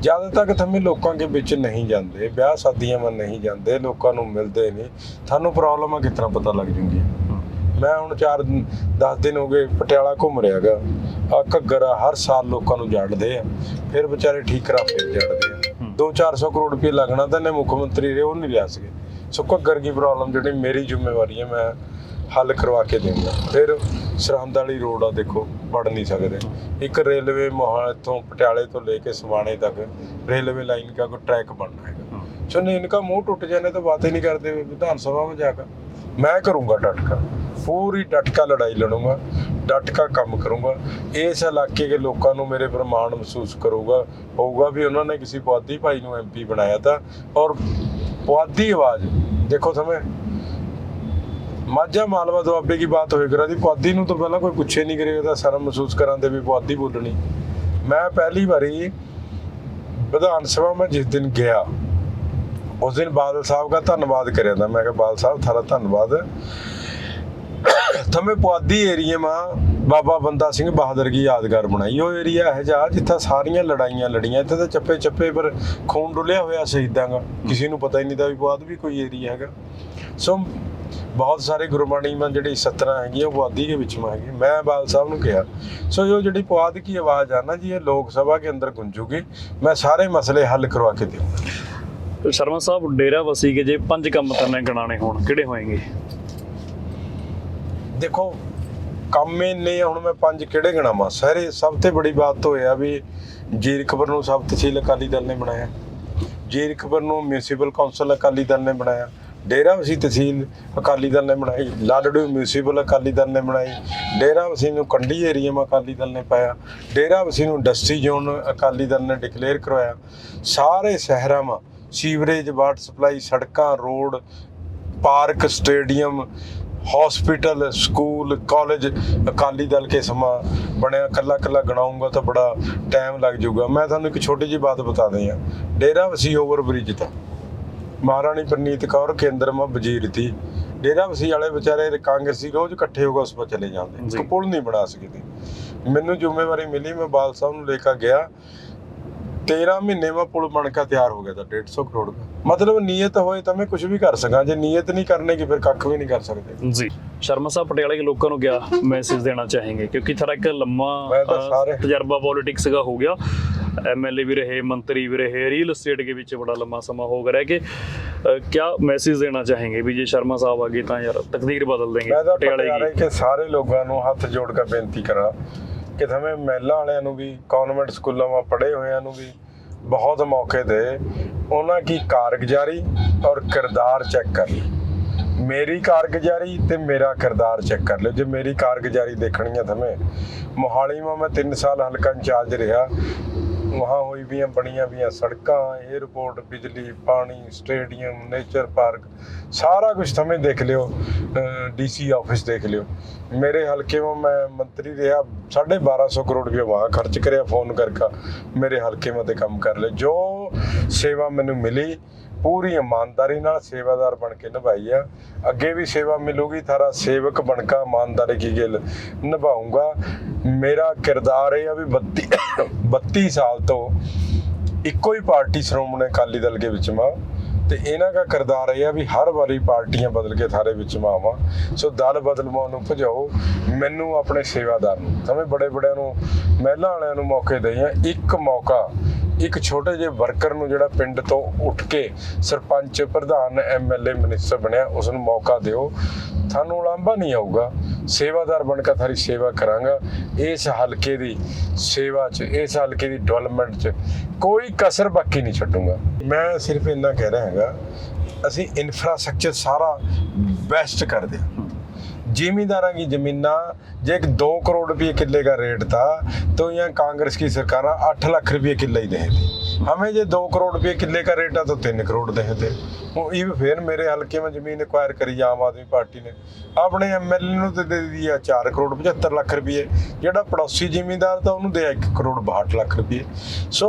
ਜਦ ਤੱਕ ਥਮੇ ਲੋਕਾਂ ਦੇ ਵਿੱਚ ਨਹੀਂ ਜਾਂਦੇ ਵਿਆਹ ਸ਼ਾਦੀਆਂ ਵਿੱਚ ਨਹੀਂ ਜਾਂਦੇ ਲੋਕਾਂ ਨੂੰ ਮਿਲਦੇ ਨਹੀਂ ਤੁਹਾਨੂੰ ਪ੍ਰੋਬਲਮ ਆ ਕਿਤਨਾ ਪਤਾ ਲੱਗ ਜੂਗੀ ਮੈਂ ਹੁਣ 4 10 ਦਿਨ ਹੋ ਗਏ ਪਟਿਆਲਾ ਘੁੰਮ ਰਿਹਾਗਾ ਆ ਘੱਗਰ ਹਰ ਸਾਲ ਲੋਕਾਂ ਨੂੰ ਜੜਦੇ ਆ। ਫਿਰ ਵਿਚਾਰੇ ਠੀਕ ਕਰਾ ਫਿਰ ਜੜਦੇ ਆ। ਹੂੰ। 2-400 ਕਰੋੜ ਰੁਪਏ ਲੱਗਣਾ ਤਾਂ ਨੇ ਮੁੱਖ ਮੰਤਰੀ ਰਹੇ ਉਹ ਨਹੀਂ ਲਿਆ ਸਕੇ ਸੋ ਘੱਗਰ ਦੀ ਪ੍ਰੋਬਲਮ ਜਿਹੜੀ ਮੇਰੀ ਜ਼ਿੰਮੇਵਾਰੀ ਹੈ ਮੈਂ ਹੱਲ ਕਰਵਾ ਕੇ ਦੇਵਾਂਗਾ ਫਿਰ ਸਰਹੰਦ ਵਾਲੀ ਰੋਡ ਆ ਦੇਖੋ ਵੜ ਨਹੀਂ ਸਕਦੇ। ਇੱਕ ਰੇਲਵੇ ਮੋਹਾਲੀ ਤੋਂ ਪਟਿਆਲੇ ਤੋਂ ਲੈ ਕੇ ਸਵਾਣੇ ਤੱਕ ਰੇਲਵੇ ਲਾਈਨ ਦਾ ਕੋਈ ਟਰੈਕ ਬਣਨਾ ਹੈਗਾ। ਸੋ ਨੇ ਇਨਕਾ ਮੂੰਹ ਟੁੱਟ ਜਾਣੇ ਤਾਂ ਬਾਤ ਹੀ ਨਹੀਂ ਕਰਦੇ ਵਿਧਾਨ ਸਭਾ ਵਿੱਚ ਜਾ ਕੇ। ਮੈਂ ਕਰੂੰਗਾ ਡਟਕਾ। ਪੂਰੀ ਡਟਕਾ ਲੜਾਈ ਲੜੂੰਗਾ ਡਟਕਾ ਕੰਮ ਕਰੂੰਗਾ। ਇਸ ਇਲਾਕੇ ਦੇ ਲੋਕਾਂ ਨੂੰ ਮੇਰੇ ਪਰ ਮਾਣ ਮਹਿਸੂਸ ਕਰੂਗਾ ਹੋਊਗਾ ਵੀ ਉਹਨਾਂ ਨੇ ਕਿਸੇ ਪੁਆਧੀ ਭਾਈ ਨੂੰ ਐਮਪੀ ਬਣਾਇਆ ਤਾਂ ਔਰ ਪੁਆਧੀ ਆਵਾਜ਼। ਦੇਖੋ ਸਮੇਂ ਮਾਝਾ ਮਾਲਵਾ ਦੁਆਬੇ ਦੀ ਬਾਤ ਹੋਏ ਕਰਾ ਦੀ ਪੁਆਧੀ ਨੂੰ ਤਾਂ ਪਹਿਲਾਂ ਕੋਈ ਪੁੱਛੇ ਨਹੀਂ ਕਰੇਗਾ ਤਾਂ ਸ਼ਰਮ ਮਹਿਸੂਸ ਕਰਾਂਦੇ ਵੀ ਪੁਆਧੀ ਬੋਲਣੀ। ਮੈਂ ਪਹਿਲੀ ਵਾਰੀ ਵਿਧਾਨ ਸਭਾ ਮੈਂ ਜਿਸ ਦਿਨ ਗਿਆ, ਉਸ ਦਿਨ ਬਾਦਲ ਸਾਹਿਬ ਦਾ ਧੰਨਵਾਦ ਕਰਿਆ ਤਾਂ ਮੈਂ ਕਿਹਾ, ਬਾਦਲ ਸਾਹਿਬ ਥਾਰਾ ਧੰਨਵਾਦ। ਥਮੇ ਪੁਆਧੀ ਏਰੀਏ ਮਾ ਬਾਬਾ ਬੰਦਾ ਸਿੰਘ ਬਹਾਦਰ ਕੀ ਯਾਦਗਾਰ ਬਣਾਈ। ਉਹ ਏਰੀਆ ਹੈ ਜਾ ਜਿੱਥੇ ਸਾਰੀਆਂ ਲੜਾਈਆਂ ਲੜੀਆਂ, ਇੱਥੇ ਤਾਂ ਚੱਪੇ ਚੱਪੇ ਪਰ ਖੂਨ ਡੁੱਲਿਆ ਹੋਇਆ ਸ਼ਹੀਦਾਂ ਦਾ। ਕਿਸੇ ਨੂੰ ਪਤਾ ਹੀ ਨਹੀਂ ਤਾਂ ਵੀ ਪੁਆਧ ਵੀ ਕੋਈ ਏਰੀਆ ਹੈਗਾ। ਸੋ ਬਹੁਤ ਸਾਰੇ ਗੁਰਬਾਣੀ ਮਾ ਜਿਹੜੀ ਸਤਰਾਂ ਹੈਗੀਆਂ, ਉਹ ਪੁਆਧੀ ਦੇ ਵਿੱਚ ਮਾ ਹੈਗੀ। ਮੈਂ ਬਾਲ ਸਾਹਿਬ ਨੂੰ ਕਿਹਾ, ਸੋ ਇਹ ਜਿਹੜੀ ਪੁਆਧ ਕੀ ਆਵਾਜ਼ ਆ ਨਾ ਜੀ, ਇਹ ਲੋਕ ਸਭਾ ਕੇ ਅੰਦਰ ਗੁੰਜੂਗੀ ਮੈਂ ਸਾਰੇ ਮਸਲੇ ਹੱਲ ਕਰਵਾ ਕੇ ਦੇਵਾਂਗਾ ਸ਼ਰਮਾ ਸਾਹਿਬ, ਡੇਰਾ ਵਸੀ ਕੇ ਜੇ ਪੰਜ ਕੰਮ ਕਰਨੇ ਗਣਾਣੇ ਹੋਣ, ਕਿਹੜੇ ਹੋਣਗੇ ਦੇਖੋ ਕੰਮ ਇੰਨੇ ਆ, ਹੁਣ ਮੈਂ ਪੰਜ ਕਿਹੜੇ ਗਿਣਾਵਾਂ ਸਾਰੇ ਸਭ ਤੋਂ ਬੜੀ ਬਾਤ ਤਾਂ ਹੋਇਆ ਵੀ ਜੀਰਕਪੁਰ ਨੂੰ ਸਭ ਤਹਿਸੀਲ ਅਕਾਲੀ ਦਲ ਨੇ ਬਣਾਇਆ ਜੀਰਕਪੁਰ ਨੂੰ ਮਿਊਨਿਸਪਲ ਕੌਂਸਲ ਅਕਾਲੀ ਦਲ ਨੇ ਬਣਾਇਆ ਡੇਰਾ ਵਸੀ ਤਹਿਸੀਲ ਅਕਾਲੀ ਦਲ ਨੇ ਬਣਾਈ ਲਾਲੜੂ ਮਿਊਨਿਸਪਲ ਅਕਾਲੀ ਦਲ ਨੇ ਬਣਾਈ ਡੇਰਾ ਵਸੀ ਨੂੰ ਕੰਢੀ ਏਰੀਆ ਮਾ ਅਕਾਲੀ ਦਲ ਨੇ ਪਾਇਆ ਡੇਰਾ ਵਸੀ ਨੂੰ ਇੰਡਸਟਰੀ ਜ਼ੋਨ ਅਕਾਲੀ ਦਲ ਨੇ ਡਿਕਲੇਅਰ ਕਰਵਾਇਆ ਸਾਰੇ ਸ਼ਹਿਰਾਂ ਮਾ ਸੀਵਰੇਜ ਵਾਟਰ ਸਪਲਾਈ ਸੜਕਾਂ road park stadium hospital school college Akali Dal ਕੇ ਸਮਾਂ ਬਣਿਆ ਕੱਲਾ ਕੱਲਾ ਗਣਾਉਂਗਾ ਤਾਂ ਬੜਾ ਟਾਈਮ ਲੱਗ ਜਾਊਗਾ। ਮੈਂ ਤੁਹਾਨੂੰ ਇੱਕ ਛੋਟੀ ਜਿਹੀ ਬਾਤ ਬਤਾ ਦਿਆਂ। ਡੇਰਾ ਵਸੀ ਓਵਰ ਬ੍ਰਿਜ ਤਾਂ ਮਹਾਰਾਣੀ ਪ੍ਰਨੀਤ ਕੌਰ ਕੇਂਦਰ ਮਾ ਵਜ਼ੀਰ ਥੀ ਡੇਰਾ ਵਸੀ ਵਾਲੇ ਵਿਚਾਰੇ ਕਾਂਗਰਸੀ ਰੋਜ਼ ਇਕੱਠੇ ਹੋ ਕੇ ਉਸ ਪਰ ਚਲੇ ਜਾਂਦੇ। ਇੱਕ ਪੁਲ ਨਹੀਂ ਬਣਾ ਸਕਦੇ। ਮੈਨੂੰ ਜ਼ਿੰਮੇਵਾਰੀ ਮਿਲੀ ਮੈਂ ਬਾਲ ਸਾਹਿਬ ਨੂੰ ਲੈ ਕੇ ਗਿਆ। 13 ਮਹੀने में पुल बनकर तैयार हो गया था 150 करोड़ का मतलब नीयत ਹੋਏ ਤਾਂ ਮੈਂ ਕੁਝ ਵੀ ਕਰ ਸਕਾਂ। ਜੇ ਨੀਅਤ ਨਹੀਂ ਕਰਨੇ ਕੀ ਫਿਰ ਕੱਖ ਵੀ ਨਹੀਂ ਕਰ ਸਕਦੇ। ਜੀ। ਸ਼ਰਮਾ ਸਾਹਿਬ ਪਟਿਆਲੇ ਦੇ ਲੋਕਾਂ ਨੂੰ ਕਿਆ ਮੈਸੇਜ ਦੇਣਾ ਚਾਹੇਗੇ? ਕਿਉਂਕਿ ਥੋੜਾ ਇੱਕ ਲੰਮਾ ਤਜਰਬਾ ਪੋਲਿਟਿਕਸ ਦਾ ਹੋ ਗਿਆ। ਐਮਐਲਏ ਵੀ ਰਹੇ ਮੰਤਰੀ ਵੀ ਰਹੇ ਰੀਅਲ ਏਸਟੇਟ ਦੇ ਵਿੱਚ ਬੜਾ ਲੰਮਾ ਸਮਾਂ ਹੋ ਗਿਆ ਕਿ। ਕਿਆ ਮੈਸੇਜ ਦੇਣਾ ਚਾਹੇਗੇ ਵੀ ਜੇ ਸ਼ਰਮਾ ਸਾਹਿਬ ਆ ਗਏ ਤਾਂ ਯਾਰ ਤਕਦੀਰ ਬਦਲ ਦੇਣਗੇ ਪਟਿਆਲੇ ਦੀ? ਸਾਰੇ ਲੋਕਾਂ ਨੂੰ ਹੱਥ ਜੋੜ ਕੇ ਬੇਨਤੀ ਕਰਾਂ ਕਿ ਥਮੇ ਮਹਿਲਾ ਵਾਲਿਆਂ ਨੂੰ ਵੀ, ਕਨਵੈਂਟ ਸਕੂਲਾਂ ਵਿੱਚ ਪੜ੍ਹੇ ਹੋਇਆਂ ਨੂੰ ਵੀ ਬਹੁਤ ਮੌਕੇ ਦੇ ਉਹਨਾਂ ਦੀ ਕਾਰਗੁਜ਼ਾਰੀ ਔਰ ਕਿਰਦਾਰ ਚੈੱਕ ਕਰ ਲਈ ਮੇਰੀ ਕਾਰਗੁਜ਼ਾਰੀ ਤੇ ਮੇਰਾ ਕਿਰਦਾਰ ਚੈੱਕ ਕਰ ਲਿਓ ਜੇ ਮੇਰੀ ਕਾਰਗੁਜ਼ਾਰੀ ਦੇਖਣੀ ਹੈ ਥਮੇ ਮੋਹਾਲੀ ਮਾ ਮੈਂ 3 ਸਾਲ ਹਲਕਾ ਇੰਚਾਰਜ ਰਿਹਾ। ਵਹਾਂ ਹੋਈ ਵੀ ਬਣੀਆਂ ਵੀਆਂ ਸੜਕਾਂ 에ਅਰਪੋਰਟ ਬਿਜਲੀ, ਪਾਣੀ ਸਟੇਡੀਅਮ ਨੇਚਰ ਪਾਰਕ ਸਾਰਾ ਕੁਝ ਥਮੇ ਦੇਖ ਲਿਓ ਡੀਸੀ ਆਫਿਸ ਦੇਖ ਲਿਓ। ਮੇਰੇ ਹਲਕੇ ਵਿੱਚ ਮੈਂ ਮੰਤਰੀ ਰਿਹਾ 1250 ਕਰੋੜ ਰੁਪਏ ਵਹਾਂ ਖਰਚ ਕਰਿਆ ਫੋਨ ਕਰਕੇ ਮੇਰੇ ਹਲਕੇ ਮਤੇ ਕੰਮ ਕਰ ਲਿਆ। ਜੋ ਸੇਵਾ ਮੈਨੂੰ ਮਿਲੀ ਪੂਰੀ ਇਮਾਨਦਾਰੀ ਨਾਲ ਸੇਵਾਦਾਰ ਬਣ ਕੇ ਨਿਭਾਈ ਆ। ਅੱਗੇ ਵੀ ਸੇਵਾ ਮਿਲੂਗੀ ਥਾਰਾ ਸੇਵਕ ਬਣਕਾ ਇਮਾਨਦਾਰੀ ਕੀ ਗੱਲ ਨਿਭਾਉਂਗਾ ਮੇਰਾ ਕਿਰਦਾਰ ਇਹ ਆ ਵੀ 32 32 ਸਾਲ ਤੋਂ ਇੱਕੋ ਹੀ ਪਾਰਟੀ ਸ਼੍ਰੋਮਣੀ ਅਕਾਲੀ ਦਲ ਦੇ ਵਿੱਚ ਮਾਂ ਤੇ ਇਹਨਾਂ ਦਾ ਕਿਰਦਾਰ ਇਹ ਆ ਵੀ ਹਰ ਵਾਰੀ ਪਾਰਟੀਆਂ ਬਦਲ ਕੇ ਥਾਰੇ ਵਿੱਚ ਮਾਵਾਂ ਸੋ ਦਲ ਬਦਲਵਾਂ ਨੂੰ ਭਜਾਓ, ਮੈਨੂੰ ਆਪਣੇ ਸੇਵਾਦਾਰ ਨੂੰ। ਤਵੇਂ ਬੜੇ ਬੜਿਆਂ ਨੂੰ, ਮਹਿਲਾ ਵਾਲਿਆਂ ਨੂੰ ਮੌਕੇ ਦਈ ਇੱਕ ਮੌਕਾ ਇੱਕ ਛੋਟੇ ਜਿਹੇ ਵਰਕਰ ਨੂੰ ਜਿਹੜਾ ਪਿੰਡ ਤੋਂ ਉੱਠ ਕੇ ਸਰਪੰਚ ਪ੍ਰਧਾਨ ਐਮਐਲਏ ਮਿਨਿਸਟਰ ਬਣਿਆ ਉਸ ਨੂੰ ਮੌਕਾ ਦਿਓ। ਤੁਹਾਨੂੰ ਉਲਾਂਭਾ ਨਹੀਂ ਆਊਗਾ। ਸੇਵਾਦਾਰ ਬਣ ਕੇ ਤੁਹਾਡੀ ਸੇਵਾ ਕਰਾਂਗਾ। ਇਸ ਹਲਕੇ ਦੀ ਸੇਵਾ 'ਚ ਇਸ ਹਲਕੇ ਦੀ ਡਿਵੈਲਪਮੈਂਟ 'ਚ ਕੋਈ ਕਸਰ ਬਾਕੀ ਨਹੀਂ ਛੱਡੂੰਗਾ। ਮੈਂ ਸਿਰਫ ਇੰਨਾ ਕਹਿ ਰਿਹਾ ਹੈਗਾ ਅਸੀਂ ਇਨਫਰਾਸਟ੍ਰਕਚਰ ਸਾਰਾ ਬੈਸਟ ਕਰ ਦਿਆਂ ਜ਼ਿਮੀਂਦਾਰਾਂ की ਜ਼ਮੀਨਾਂ ਜੇ एक दो करोड़ रुपये किले का रेट था तो यहाँ कांग्रेस की सरकार आठ लाख रुपये किला ही दें थी हमें ये दो करोड़ रुपये किले का रेट था तो तीन करोड़ दें थे ये फिर मेरे हल्के में जमीन एक्वायर करी आम आदमी पार्टी ने अपने एम एल ए तो दे दिया चार करोड़ पचहत्तर लाख रुपये जोड़ा पड़ोसी जिमींदार था उन्होंने दिया एक करोड़ बाहठ लाख रुपये सो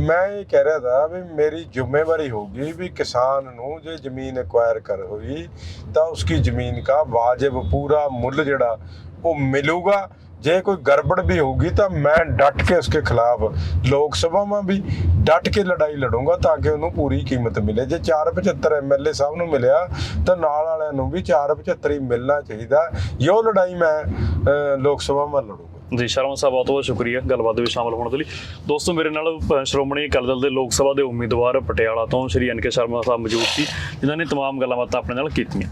मैं ये कह रहा था भी मेरी जिम्मेवारी होगी भी किसान जो जमीन एक्वायर कर हुई तो उसकी ज़मीन का वाजिब पूरा मुल जड़ा ਉਹ ਮਿਲੂਗਾ ਜੇ ਕੋਈ ਗੜਬੜ ਵੀ ਹੋਊਗੀ ਤਾਂ ਮੈਂ ਡਟ ਕੇ ਉਸਕੇ ਖਿਲਾਫ ਲੋਕ ਸਭਾ में ਵੀ ਡਟ ਕੇ ਲੜਾਈ ਲੜੂੰਗਾ ਤਾਂ ਕਿ ਉਹਨੂੰ ਪੂਰੀ ਕੀਮਤ ਮਿਲੇ ਜੇ 475 ਐਮਐਲਏ ਸਾਹਿਬ ਨੂੰ ਮਿਲਿਆ ਤਾਂ ਨਾਲ ਵਾਲਿਆਂ ਨੂੰ ਵੀ 475 ਹੀ ਮਿਲਣਾ ਚਾਹੀਦਾ ਇਹ ਲੜਾਈ ਮੈਂ ਅਹ, ਲੋਕ ਸਭਾ में ਲੜੂੰਗਾ ਜੀ ਸ਼ਰਮਾ ਸਾਹਿਬ ਬਹੁਤ ਬਹੁਤ ਸ਼ੁਕਰੀਆ ਗੱਲਬਾਤ ਦੇ ਵਿੱਚ ਸ਼ਾਮਲ ਹੋਣ ਦੇ ਲਈ ਦੋਸਤੋ ਮੇਰੇ ਨਾਲ ਅ, ਸ਼੍ਰੋਮਣੀ ਅਕਾਲੀ ਦਲ ਦੇ ਲੋਕ ਸਭਾ ਦੇ ਉਮੀਦਵਾਰ ਪਟਿਆਲਾ ਤੋਂ ਸ਼੍ਰੀ ਐਨ ਕੇ ਸ਼ਰਮਾ ਸਾਹਿਬ ਮੌਜੂਦ ਸੀ ਜਿਨ੍ਹਾਂ ਨੇ तमाम ਗੱਲਾਂ ਬਾਤਾਂ ਆਪਣੇ ਨਾਲ ਕੀਤੀਆਂ